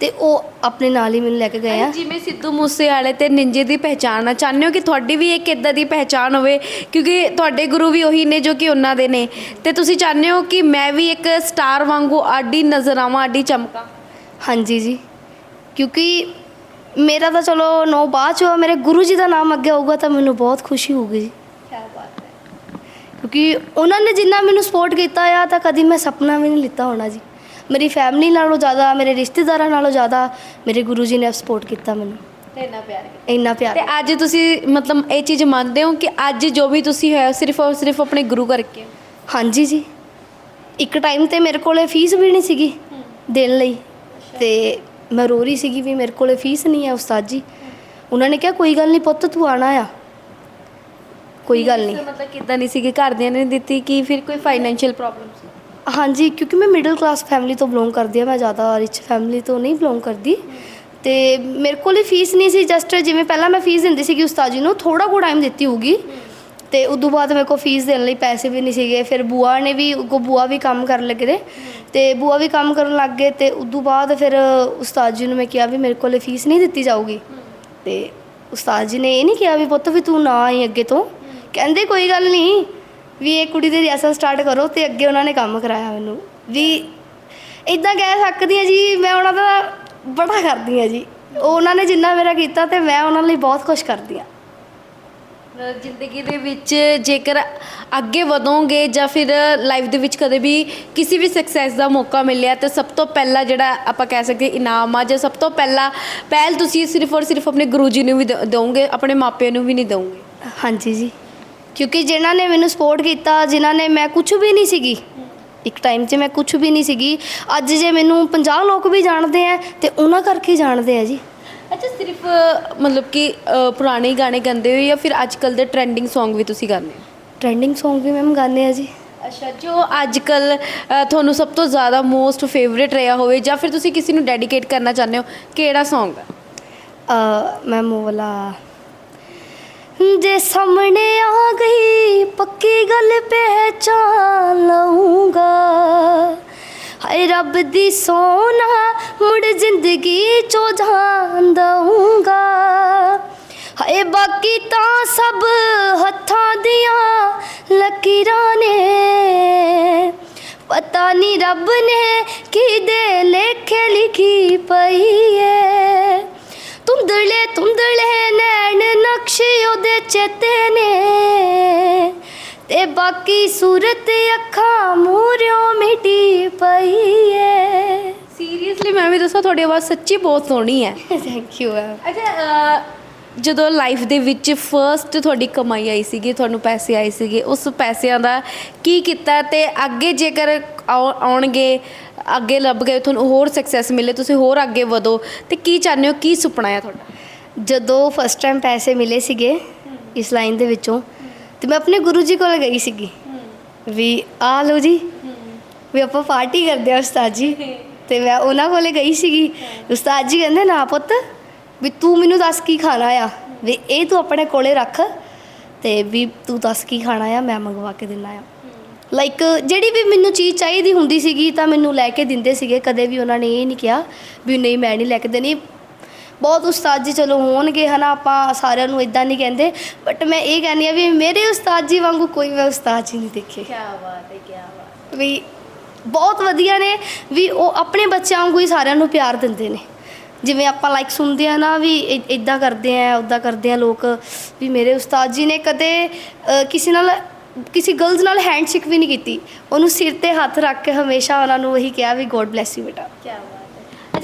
ਤੇ ਉਹ ਆਪਣੇ ਨਾਲ ਹੀ ਮੈਨੂੰ ਲੈ ਕੇ ਗਏ ਆ। ਜਿਵੇਂ ਸਿੱਧੂ ਮੂਸੇ ਵਾਲੇ ਤੇ ਨਿੰਜੇ ਦੀ ਪਹਿਚਾਣ ਆ ਚਾਹੁੰਦੇ ਹੋ ਕਿ ਤੁਹਾਡੀ ਵੀ ਇੱਕ ਇਦਾਂ ਦੀ ਪਹਿਚਾਣ ਹੋਵੇ? ਕਿਉਂਕਿ ਤੁਹਾਡੇ ਗੁਰੂ ਵੀ ਉਹੀ ਨੇ ਜੋ ਕਿ ਉਹਨਾਂ ਦੇ ਨੇ। ਤੇ ਤੁਸੀਂ ਚਾਹੁੰਦੇ ਹੋ ਕਿ ਮੈਂ ਵੀ ਇੱਕ ਸਟਾਰ ਵਾਂਗੂ ਆਡੀ ਨਜ਼ਰ ਆਵਾਂ ਆਡੀ ਚਮਕਾਂ? ਹਾਂਜੀ ਜੀ। ਕਿਉਂਕਿ ਮੇਰਾ ਤਾਂ ਚਲੋ ਨੋ ਬਾਅਦ ਚ ਹੋਇਆ, ਮੇਰੇ ਗੁਰੂ ਜੀ ਦਾ ਨਾਮ ਅੱਗੇ ਆਊਗਾ ਤਾਂ ਮੈਨੂੰ ਬਹੁਤ ਖੁਸ਼ੀ ਹੋਊਗੀ ਜੀ। ਕੀ ਬਾਤ ਹੈ। ਕਿਉਂਕਿ ਉਹਨਾਂ ਨੇ ਜਿੰਨਾ ਮੈਨੂੰ ਸਪੋਰਟ ਕੀਤਾ ਆ ਤਾਂ ਕਦੀ ਮੈਂ ਸੁਪਨਾ ਵੀ ਨਹੀਂ ਲਿੱਤਾ ਹੋਣਾ ਜੀ। ਮੇਰੀ ਫੈਮਿਲੀ ਨਾਲੋਂ ਜ਼ਿਆਦਾ ਮੇਰੇ ਰਿਸ਼ਤੇਦਾਰਾਂ ਨਾਲੋਂ ਜ਼ਿਆਦਾ ਮੇਰੇ ਗੁਰੂ ਜੀ ਨੇ ਸਪੋਰਟ ਕੀਤਾ ਮੈਨੂੰ। ਤੇ ਇੰਨਾ ਪਿਆਰ ਕੀਤਾ। ਇੰਨਾ ਪਿਆਰ। ਤੇ ਅੱਜ ਤੁਸੀਂ ਮਤਲਬ ਇਹ ਚੀਜ਼ ਮੰਨਦੇ ਹੋ ਕਿ ਅੱਜ ਜੋ ਵੀ ਤੁਸੀਂ ਹੋਇਆ ਸਿਰਫ ਔਰ ਸਿਰਫ ਆਪਣੇ ਗੁਰੂ ਕਰਕੇ? ਹਾਂਜੀ ਜੀ। ਇੱਕ ਟਾਈਮ ਤੇ ਮੇਰੇ ਕੋਲੇ ਫੀਸ ਵੀ ਨਹੀਂ ਸੀਗੀ ਦੇਣ ਲਈ। ਤੇ ਮੈਂ ਰੋ ਰਹੀ ਸੀਗੀ ਵੀ ਮੇਰੇ ਕੋਲੇ ਫੀਸ ਨਹੀਂ ਹੈ ਉਸਤਾਦ ਜੀ। ਉਹਨਾਂ ਨੇ ਕਿਹਾ ਕੋਈ ਗੱਲ ਨਹੀਂ ਪੁੱਤ ਤੂੰ ਆਣਾ ਆ। ਕੋਈ ਗੱਲ ਨਹੀਂ। ਮਤਲਬ ਕਿੱਦਾਂ ਨਹੀਂ ਸੀ ਕਿ ਘਰਦਿਆਂ ਨੇ ਦਿੱਤੀ ਕਿ ਫਿਰ ਕੋਈ ਫਾਈਨੈਂਸ਼ੀਅਲ ਪ੍ਰੋਬਲਮ ਸੀ? ਹਾਂਜੀ ਕਿਉਂਕਿ ਮੈਂ ਮਿਡਲ ਕਲਾਸ ਫੈਮਿਲੀ ਤੋਂ ਬਿਲੋਂਗ ਕਰਦੀ ਆ ਮੈਂ ਜ਼ਿਆਦਾ ਰਿਚ ਫੈਮਿਲੀ ਤੋਂ ਨਹੀਂ ਬਿਲੋਂਗ ਕਰਦੀ। ਤੇ ਮੇਰੇ ਕੋਲ ਫੀਸ ਨਹੀਂ ਸੀ ਜਸਟ ਜਿਵੇਂ ਪਹਿਲਾਂ ਮੈਂ ਫੀਸ ਦਿੰਦੀ ਸੀਗੀ ਉਸਤਾਦ ਜੀ ਨੂੰ ਥੋੜਾ ਕੁ ਟਾਈਮ ਦਿੱਤੀ ਹੋਊਗੀ। ਤੇ ਉਦੋਂ ਬਾਅਦ ਮੇਰੇ ਕੋਲ ਫੀਸ ਦੇਣ ਲਈ ਪੈਸੇ ਵੀ ਨਹੀਂ ਸੀਗੇ। ਫਿਰ ਬੂਆ ਨੇ ਵੀ ਅੱਗੋਂ ਬੂਆ ਵੀ ਕੰਮ ਕਰਨ ਲੱਗੇ ਨੇ। ਤੇ ਬੂਆ ਵੀ ਕੰਮ ਕਰਨ ਲੱਗ ਗਏ ਤੇ ਉਦੋਂ ਬਾਅਦ ਫਿਰ ਉਸਤਾਦ ਜੀ ਨੂੰ ਮੈਂ ਕਿਹਾ ਵੀ ਮੇਰੇ ਕੋਲ ਫੀਸ ਨਹੀਂ ਦਿੱਤੀ ਜਾਊਗੀ। ਤੇ ਉਸਤਾਦ ਜੀ ਨੇ ਇਹ ਨਹੀਂ ਕਿਹਾ ਵੀ ਪੁੱਤ ਵੀ ਤੂੰ ਨਾ ਆਈ ਅੱਗੇ ਤੋਂ। ਕਹਿੰਦੇ ਕੋਈ ਗੱਲ ਨਹੀਂ, ਵੀ ਇਹ ਕੁੜੀ ਦੇ ਰਿਹਰਸਲ ਸਟਾਰਟ ਕਰੋ ਤੇ ਅੱਗੇ ਉਹਨਾਂ ਨੇ ਕੰਮ ਕਰਾਇਆ ਮੈਨੂੰ। ਵੀ ਇਦਾਂ ਕਹਿ ਸਕਦੀ ਹਾਂ ਜੀ, ਮੈਂ ਉਹਨਾਂ ਦਾ ਬੜਾ ਕਰਦੀ ਹਾਂ ਜੀ। ਉਹਨਾਂ ਨੇ ਜਿੰਨਾ ਮੇਰਾ ਕੀਤਾ ਤੇ ਮੈਂ ਉਹਨਾਂ ਲਈ ਬਹੁਤ ਕੁਝ ਕਰਦੀ ਹਾਂ। ਜ਼ਿੰਦਗੀ ਦੇ ਵਿੱਚ ਜੇਕਰ ਅੱਗੇ ਵਧੋਗੇ ਜਾਂ ਫਿਰ ਲਾਈਫ ਦੇ ਵਿੱਚ ਕਦੇ ਵੀ ਕਿਸੇ ਵੀ ਸਕਸੈਸ ਦਾ ਮੌਕਾ ਮਿਲਿਆ ਤਾਂ ਸਭ ਤੋਂ ਪਹਿਲਾ ਜਿਹੜਾ ਆਪਾਂ ਕਹਿ ਸਕਦੇ ਇਨਾਮ ਆ ਜਾਂ ਸਭ ਤੋਂ ਪਹਿਲਾ ਪਹਿਲ ਤੁਸੀਂ ਸਿਰਫ ਔਰ ਸਿਰਫ ਆਪਣੇ ਗੁਰੂ ਜੀ ਨੂੰ ਵੀ ਦ- ਦਿਓਗੇ ਆਪਣੇ ਮਾਪਿਆਂ ਨੂੰ ਵੀ ਨਹੀਂ ਦਿਓਗੇ? ਹਾਂਜੀ ਜੀ। ਕਿਉਂਕਿ ਜਿਨ੍ਹਾਂ ਨੇ ਮੈਨੂੰ ਸਪੋਰਟ ਕੀਤਾ ਜਿਨ੍ਹਾਂ ਨੇ ਮੈਂ ਕੁਝ ਵੀ ਨਹੀਂ ਸੀਗੀ ਇੱਕ ਟਾਈਮ 'ਚ ਮੈਂ ਕੁਝ ਵੀ ਨਹੀਂ ਸੀਗੀ ਅੱਜ ਜੇ ਮੈਨੂੰ 50 ਲੋਕ ਵੀ ਜਾਣਦੇ ਆ ਤੇ ਉਹਨਾਂ ਕਰਕੇ ਜਾਣਦੇ ਆ ਜੀ। ਅੱਛਾ ਸਿਰਫ ਮਤਲਬ ਕਿ ਅ, ਪੁਰਾਣੇ ਗਾਣੇ ਗਾਉਂਦੇ ਹੋ ਜਾਂ ਫਿਰ ਅੱਜ ਕੱਲ ਦੇ ਟ੍ਰੈਂਡਿੰਗ Song ਵੀ ਤੁਸੀਂ ਗਾਉਂਦੇ ਹੋ? ਟ੍ਰੈਂਡਿੰਗ Song ਵੀ ਮੈਮ ਗਾਉਂਦੇ ਆ ਜੀ। ਅੱਛਾ ਜੋ ਅੱਜ ਕੱਲ ਤੁਹਾਨੂੰ ਸਭ ਤੋਂ ਜ਼ਿਆਦਾ ਮੋਸਟ ਫੇਵਰੇਟ ਰਿਹਾ ਹੋਵੇ ਜਾਂ ਫਿਰ ਤੁਸੀਂ ਕਿਸੇ ਨੂੰ ਡੈਡੀਕੇਟ ਕਰਨਾ ਚਾਹੁੰਦੇ ਹੋ ਕਿਹੜਾ Song ਹੈ ਅ ਮੈਂ ਉਹ ਵਾਲਾ ਜੇ ਸਾਹਮਣੇ ਆ ਗਈ ਪੱਕੀ ਗੱਲ ਪਹਿਚਾਨ ਲਊਂਗਾ। ਹਾਏ ਰੱਬ ਦੀ ਸੋਨਾ ਮੁੜ ਜ਼ਿੰਦਗੀ ਚੋ ਜਾਨ ਦਊਂਗਾ। ਹਾਏ ਬਾਕੀ ਤਾਂ ਸਭ ਹੱਥਾਂ ਦੀਆਂ ਲਕੀਰਾਂ ਨੇ। ਪਤਾ ਨਹੀਂ ਰੱਬ ਨੇ ਕਿਹਦੇ ਲੇਖੇ ਲਿਖੀ ਪਈ ਏ। ਤੁੰਦਲੇ ਤੁੰਦਲੇ ਨੈਣ ਨਕਸ਼ੇ ਉਹਦੇ ਚੇਤੇ ਨੇ। ਤੇ ਬਾਕੀ ਸੂਰਤ ਅੱਖਾਂ ਮੂਰਿਓ ਮਿਟੀ ਪਈ ਏ। ਸੀਰੀਅਸਲੀ ਮੈਂ ਵੀ ਦੱਸਾਂ ਤੁਹਾਡੀ ਆਵਾਜ਼ ਸੱਚੀ ਬਹੁਤ ਸੋਹਣੀ ਹੈ। ਥੈਂਕ ਯੂ ਅੱਛਾ ਜਦੋਂ ਲਾਈਫ ਦੇ ਵਿੱਚ ਫਰਸਟ ਤੁਹਾਡੀ ਕਮਾਈ ਆਈ ਸੀਗੀ ਤੁਹਾਨੂੰ ਪੈਸੇ ਆਏ ਸੀਗੇ ਉਸ ਪੈਸਿਆਂ ਦਾ ਕੀ ਕੀਤਾ ਤੇ ਅੱਗੇ ਜੇਕਰ ਆਉ- ਆਉਣਗੇ ਅੱਗੇ ਲੱਭ ਗਏ ਤੁਹਾਨੂੰ ਹੋਰ ਸਕਸੈਸ ਮਿਲੇ ਤੁਸੀਂ ਹੋਰ ਅੱਗੇ ਵਧੋ ਤੇ ਕੀ ਚਾਹੁੰਦੇ ਹੋ ਕੀ ਸੁਪਨਾ ਹੈ ਤੁਹਾਡਾ? ਜਦੋਂ ਫਸਟ ਟਾਈਮ ਪੈਸੇ ਮਿਲੇ ਸੀਗੇ ਇਸ ਲਾਈਨ ਦੇ ਵਿੱਚੋਂ ਤੇ ਮੈਂ ਆਪਣੇ ਗੁਰੂ ਜੀ ਕੋਲ ਗਈ ਸੀਗੀ। ਵੀ ਆ ਲਓ ਜੀ। ਵੀ ਆਪਾਂ ਪਾਰਟੀ ਕਰਦੇ ਆ ਉਸਤਾਦ ਜੀ ਤੇ ਮੈਂ ਉਹਨਾਂ ਕੋਲੇ ਗਈ ਸੀਗੀ। ਉਸਤਾਦ ਜੀ ਕਹਿੰਦੇ ਨਾ ਪੁੱਤ ਵੀ ਤੂੰ ਮੈਨੂੰ ਦੱਸ ਕੀ ਖਾਣਾ ਆ? ਵੀ ਇਹ ਤੂੰ ਆਪਣੇ ਕੋਲੇ ਰੱਖ। ਤੇ ਵੀ ਤੂੰ ਦੱਸ ਕੀ ਖਾਣਾ ਆ? ਮੈਂ ਮੰਗਵਾ ਕੇ ਦਿੰਦਾ ਆ। ਲਾਈਕ ਜਿਹੜੀ ਵੀ ਮੈਨੂੰ ਚੀਜ਼ ਚਾਹੀਦੀ ਹੁੰਦੀ ਸੀਗੀ ਤਾਂ ਮੈਨੂੰ ਲੈ ਕੇ ਦਿੰਦੇ ਸੀਗੇ। ਕਦੇ ਵੀ ਉਹਨਾਂ ਨੇ ਇਹ ਨਹੀਂ ਕਿਹਾ ਵੀ ਨਹੀਂ ਮੈਂ ਨਹੀਂ ਲੈ ਕੇ ਦੇਣੀ। ਬਹੁਤ ਉਸਤਾਦ ਜੀ ਚਲੋ ਹੋਣਗੇ ਹਨਾ ਆਪਾਂ ਸਾਰਿਆਂ ਨੂੰ ਇਦਾਂ ਨਹੀਂ ਕਹਿੰਦੇ ਬਟ ਮੈਂ ਇਹ ਕਹਿੰਦੀ ਆ ਵੀ ਮੇਰੇ ਉਸਤਾਦ ਜੀ ਵਾਂਗੂ ਕੋਈ ਮੈਂ ਉਸਤਾਦ ਜੀ ਨਹੀਂ ਦੇਖੇ। ਕੀ ਬਾਤ ਹੈ ਕੀ ਬਾਤ। ਵੀ ਬਹੁਤ ਵਧੀਆ ਨੇ ਵੀ ਉਹ ਆਪਣੇ ਬੱਚਿਆਂ ਵਾਂਗੂ ਹੀ ਸਾਰਿਆਂ ਨੂੰ ਪਿਆਰ ਦਿੰਦੇ ਨੇ। ਜਿਵੇਂ ਆਪਾਂ ਲਾਈਕ ਸੁਣਦੇ ਆ ਨਾ ਵੀ ਇਦਾਂ ਕਰਦੇ ਆ ਉਦਾਂ ਕਰਦੇ ਆ ਲੋਕ ਵੀ ਮੇਰੇ ਉਸਤਾਦ ਜੀ ਨੇ ਕਦੇ ਕਿਸੇ ਨਾਲ ਕਿਸੇ ਗਰਲਸ ਨਾਲ ਹੈਂਡਸ਼ੇਕ ਵੀ ਨਹੀਂ ਕੀਤੀ। ਉਹਨੂੰ ਸਿਰ ਤੇ ਹੱਥ ਰੱਖ ਕੇ ਹਮੇਸ਼ਾ ਉਹਨਾਂ ਨੂੰ ਇਹੀ ਕਿਹਾ ਵੀ ਗੋਡ ਬlesਸ ਯੂ ਬੇਟਾ। ਕੀ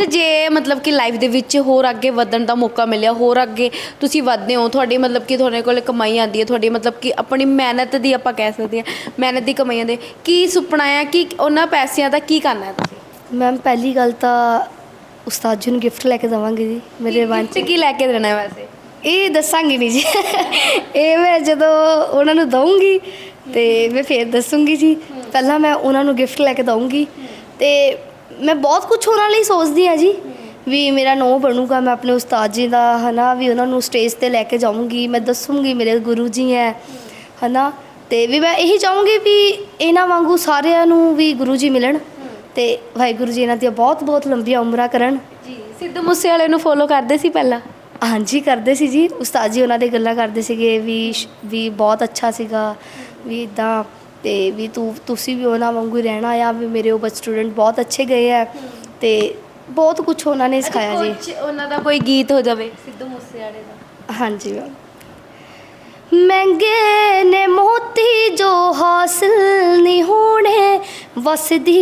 ਅੱਛਾ ਜੇ ਮਤਲਬ ਕਿ ਲਾਈਫ ਦੇ ਵਿੱਚ ਹੋਰ ਅੱਗੇ ਵਧਣ ਦਾ ਮੌਕਾ ਮਿਲਿਆ ਹੋਰ ਅੱਗੇ ਤੁਸੀਂ ਵਧਦੇ ਹੋ ਤੁਹਾਡੀ ਮਤਲਬ ਕਿ ਤੁਹਾਡੇ ਕੋਲ ਕਮਾਈ ਆਉਂਦੀ ਹੈ ਤੁਹਾਡੀ ਮਤਲਬ ਕਿ ਆਪਣੀ ਮਿਹਨਤ ਦੀ ਆਪਾਂ ਕਹਿ ਸਕਦੇ ਹਾਂ ਮਿਹਨਤ ਦੀ ਕਮਾਈ ਆਉਂਦੀ ਹੈ। ਕੀ ਸੁਪਨਾ ਹੈ ਕਿ ਉਹਨਾਂ ਪੈਸਿਆਂ ਦਾ ਕੀ ਕਰਨਾ ਹੈ ਤੁਸੀਂ? ਮੈਮ ਪਹਿਲੀ ਗੱਲ ਤਾਂ ਉਸਤਾਦ ਜੀ ਨੂੰ ਗਿਫਟ ਲੈ ਕੇ ਦਵਾਂਗੇ ਜੀ ਮੇਰੇ ਮਨ 'ਚ ਕੀ ਲੈ ਕੇ ਦੇਣਾ ਹੈ ਵੈਸੇ? ਇਹ ਦੱਸਾਂਗੀ ਨਹੀਂ ਜੀ। ਇਹ ਮੈਂ ਜਦੋਂ ਉਹਨਾਂ ਨੂੰ ਦਵਾਂਗੀ ਤੇ ਮੈਂ ਫੇਰ ਦੱਸੂੰਗੀ ਜੀ। ਪਹਿਲਾਂ ਮੈਂ ਉਹਨਾਂ ਨੂੰ ਗਿਫਟ ਲੈ ਕੇ ਦਵਾਂਗੀ ਤੇ ਮੈਂ ਬਹੁਤ ਕੁਝ ਉਹਨਾਂ ਲਈ ਸੋਚਦੀ ਆ ਜੀ। ਵੀ ਮੇਰਾ ਨੋ ਬਣੂਗਾ ਮੈਂ ਆਪਣੇ ਉਸਤਾਦ ਜੀ ਦਾ ਹਨਾ ਵੀ ਉਹਨਾਂ ਨੂੰ ਸਟੇਜ ਤੇ ਲੈ ਕੇ ਜਾਊਂਗੀ ਮੈਂ ਦੱਸੂੰਗੀ ਮੇਰੇ ਗੁਰੂ ਜੀ ਹੈ ਹਨਾ। ਤੇ ਵੀ ਮੈਂ ਇਹੀ ਚਾਹੂੰਗੀ ਵੀ ਇਹਨਾਂ ਵਾਂਗੂ ਸਾਰਿਆਂ ਨੂੰ ਵੀ ਗੁਰੂ ਜੀ ਮਿਲਣ ਤੇ ਵਾਹਿਗੁਰੂ ਜੀ ਇਹਨਾਂ ਦੀਆਂ ਬਹੁਤ ਬਹੁਤ ਲੰਬੀਆਂ ਉਮਰਾਂ ਕਰਨ। ਜੀ ਸਿੱਧੂ ਮੂਸੇ ਵਾਲੇ ਨੂੰ ਫੋਲੋ ਕਰਦੇ ਸੀ ਪਹਿਲਾਂ? ਹਾਂਜੀ ਕਰਦੇ ਸੀ ਜੀ। ਉਸਤਾਦ ਜੀ ਉਹਨਾਂ ਦੇ ਗੱਲਾਂ ਕਰਦੇ ਸੀਗੇ ਵੀ ਵੀ ਬਹੁਤ ਅੱਛਾ ਸੀਗਾ ਵੀ ਇਦਾਂ ਤੇ ਵੀ ਤੂੰ ਤੁਸੀਂ ਵੀ ਉਹਨਾਂ ਵਾਂਗੂ ਰਹਿਣਾ ਆ ਵੀ ਮੇਰੇ ਉਹ ਸਟੂਡੈਂਟ ਬਹੁਤ ਅੱਛੇ ਗਏ ਆ ਤੇ ਬਹੁਤ ਕੁਝ ਉਹਨਾਂ ਨੇ ਸਿਖਾਇਆ ਜੀ। ਉਹਨਾਂ ਦਾ ਕੋਈ ਗੀਤ ਹੋ ਜਾਵੇ ਸਿੱਧੂ ਮੂਸੇ ਵਾਲੇ ਦਾ। ਹਾਂਜੀ ਮੈਮ ਮਹਿੰਗੇ ਨੇ ਮੋਤੀ ਜੋ ਹਾਸਲ ਨਹੀਂ ਹੋਣੇ, ਵਸਦੀ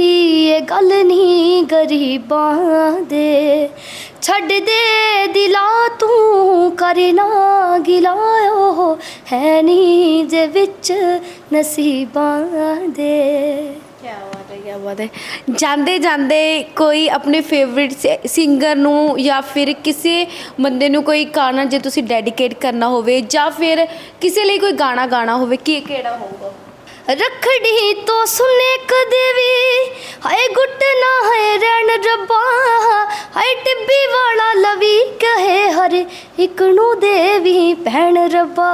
ਇਹ ਗੱਲ ਨਹੀਂ ਗਰੀਬਾਂ ਦੇ। ਛੱਡ ਦੇ ਦਿਲਾ ਤੂੰ ਕਰਨਾ ਗਿਲਾਇਓ ਹੈ ਨਹੀਂ ਜੇ ਵਿੱਚ ਨਸੀਬਾਂ ਦੇ। ਬਾਤ ਬਾਤ ਹੈ। ਜਾਂਦੇ ਜਾਂਦੇ ਕੋਈ ਆਪਣੇ ਫੇਵਰਿਟ ਸਿੰਗਰ ਨੂੰ ਜਾਂ ਫਿਰ ਕਿਸੇ ਬੰਦੇ ਨੂੰ ਕੋਈ ਗਾਣਾ ਜੇ ਤੁਸੀਂ ਡੈਡੀਕੇਟ ਕਰਨਾ ਹੋਵੇ ਜਾਂ ਫਿਰ ਕਿਸੇ ਲਈ ਕੋਈ ਗਾਣਾ ਗਾਣਾ ਹੋਵੇ, ਕੀ ਕਿਹੜਾ ਹੋਊਗਾ? ਰਖੜੀ ਤੋਂ ਸੁਨੇ ਕਦੇ ਵੀ, ਹਾਏ ਗੁੱਟ ਹੈ ਰਹਿਣ ਰੱਬਾ, ਹਾਏ ਟਿੱਬੀ ਵਾਲਾ ਲਵੀ ਕਹੇ ਹਰ ਇੱਕ ਨੂੰ ਦੇਵੀ ਭੈਣ ਰੱਬਾ।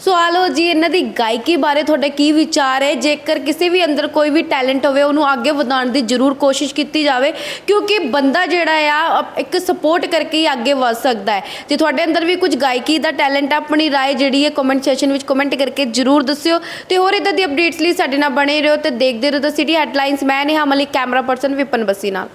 ਸੋ ਆਲੋ ਜੀ ਇਹਨਾਂ ਦੀ ਗਾਇਕੀ ਬਾਰੇ ਤੁਹਾਡਾ ਕੀ ਵਿਚਾਰ ਹੈ ਜੇਕਰ ਕਿਸੇ ਵੀ ਅੰਦਰ ਕੋਈ ਵੀ ਟੈਲੈਂਟ ਹੋਵੇ ਉਹਨੂੰ ਅੱਗੇ ਵਧਾਉਣ ਦੀ ਜ਼ਰੂਰ ਕੋਸ਼ਿਸ਼ ਕੀਤੀ ਜਾਵੇ ਕਿਉਂਕਿ ਬੰਦਾ ਜਿਹੜਾ ਆ ਅਪ- ਇੱਕ ਸਪੋਰਟ ਕਰਕੇ ਹੀ ਅੱਗੇ ਵਧ ਸਕਦਾ ਹੈ ਜੇ ਤੁਹਾਡੇ ਅੰਦਰ ਵੀ ਕੁਝ ਗਾਇਕੀ ਦਾ ਟੈਲੈਂਟ ਹੈ ਆਪਣੀ رائے ਜਿਹੜੀ ਹੈ ਕਮੈਂਟ ਸੈਸ਼ਨ ਵਿੱਚ ਕਮੈਂਟ ਕਰਕੇ ਜ਼ਰੂਰ ਦੱਸਿਓ ਤੇ ਹੋਰ ਇਦਾਂ ਦੀ ਅਪਡੇਟਸ ਲਈ ਸਾਡੇ ਨਾਲ ਬਣੇ ਰਹੋ ਤੇ ਦੇਖਦੇ ਰਹੋ ਦ ਸਿਟੀ ਹੈਡਲਾਈਨਸ ਮੈਂ ਨੇਹਾ ਮਲਿਕ ਕੈਮਰਾ ਪਰਸਨ ਵਿਪਨ ਬੱਸੀ ਨਾਲ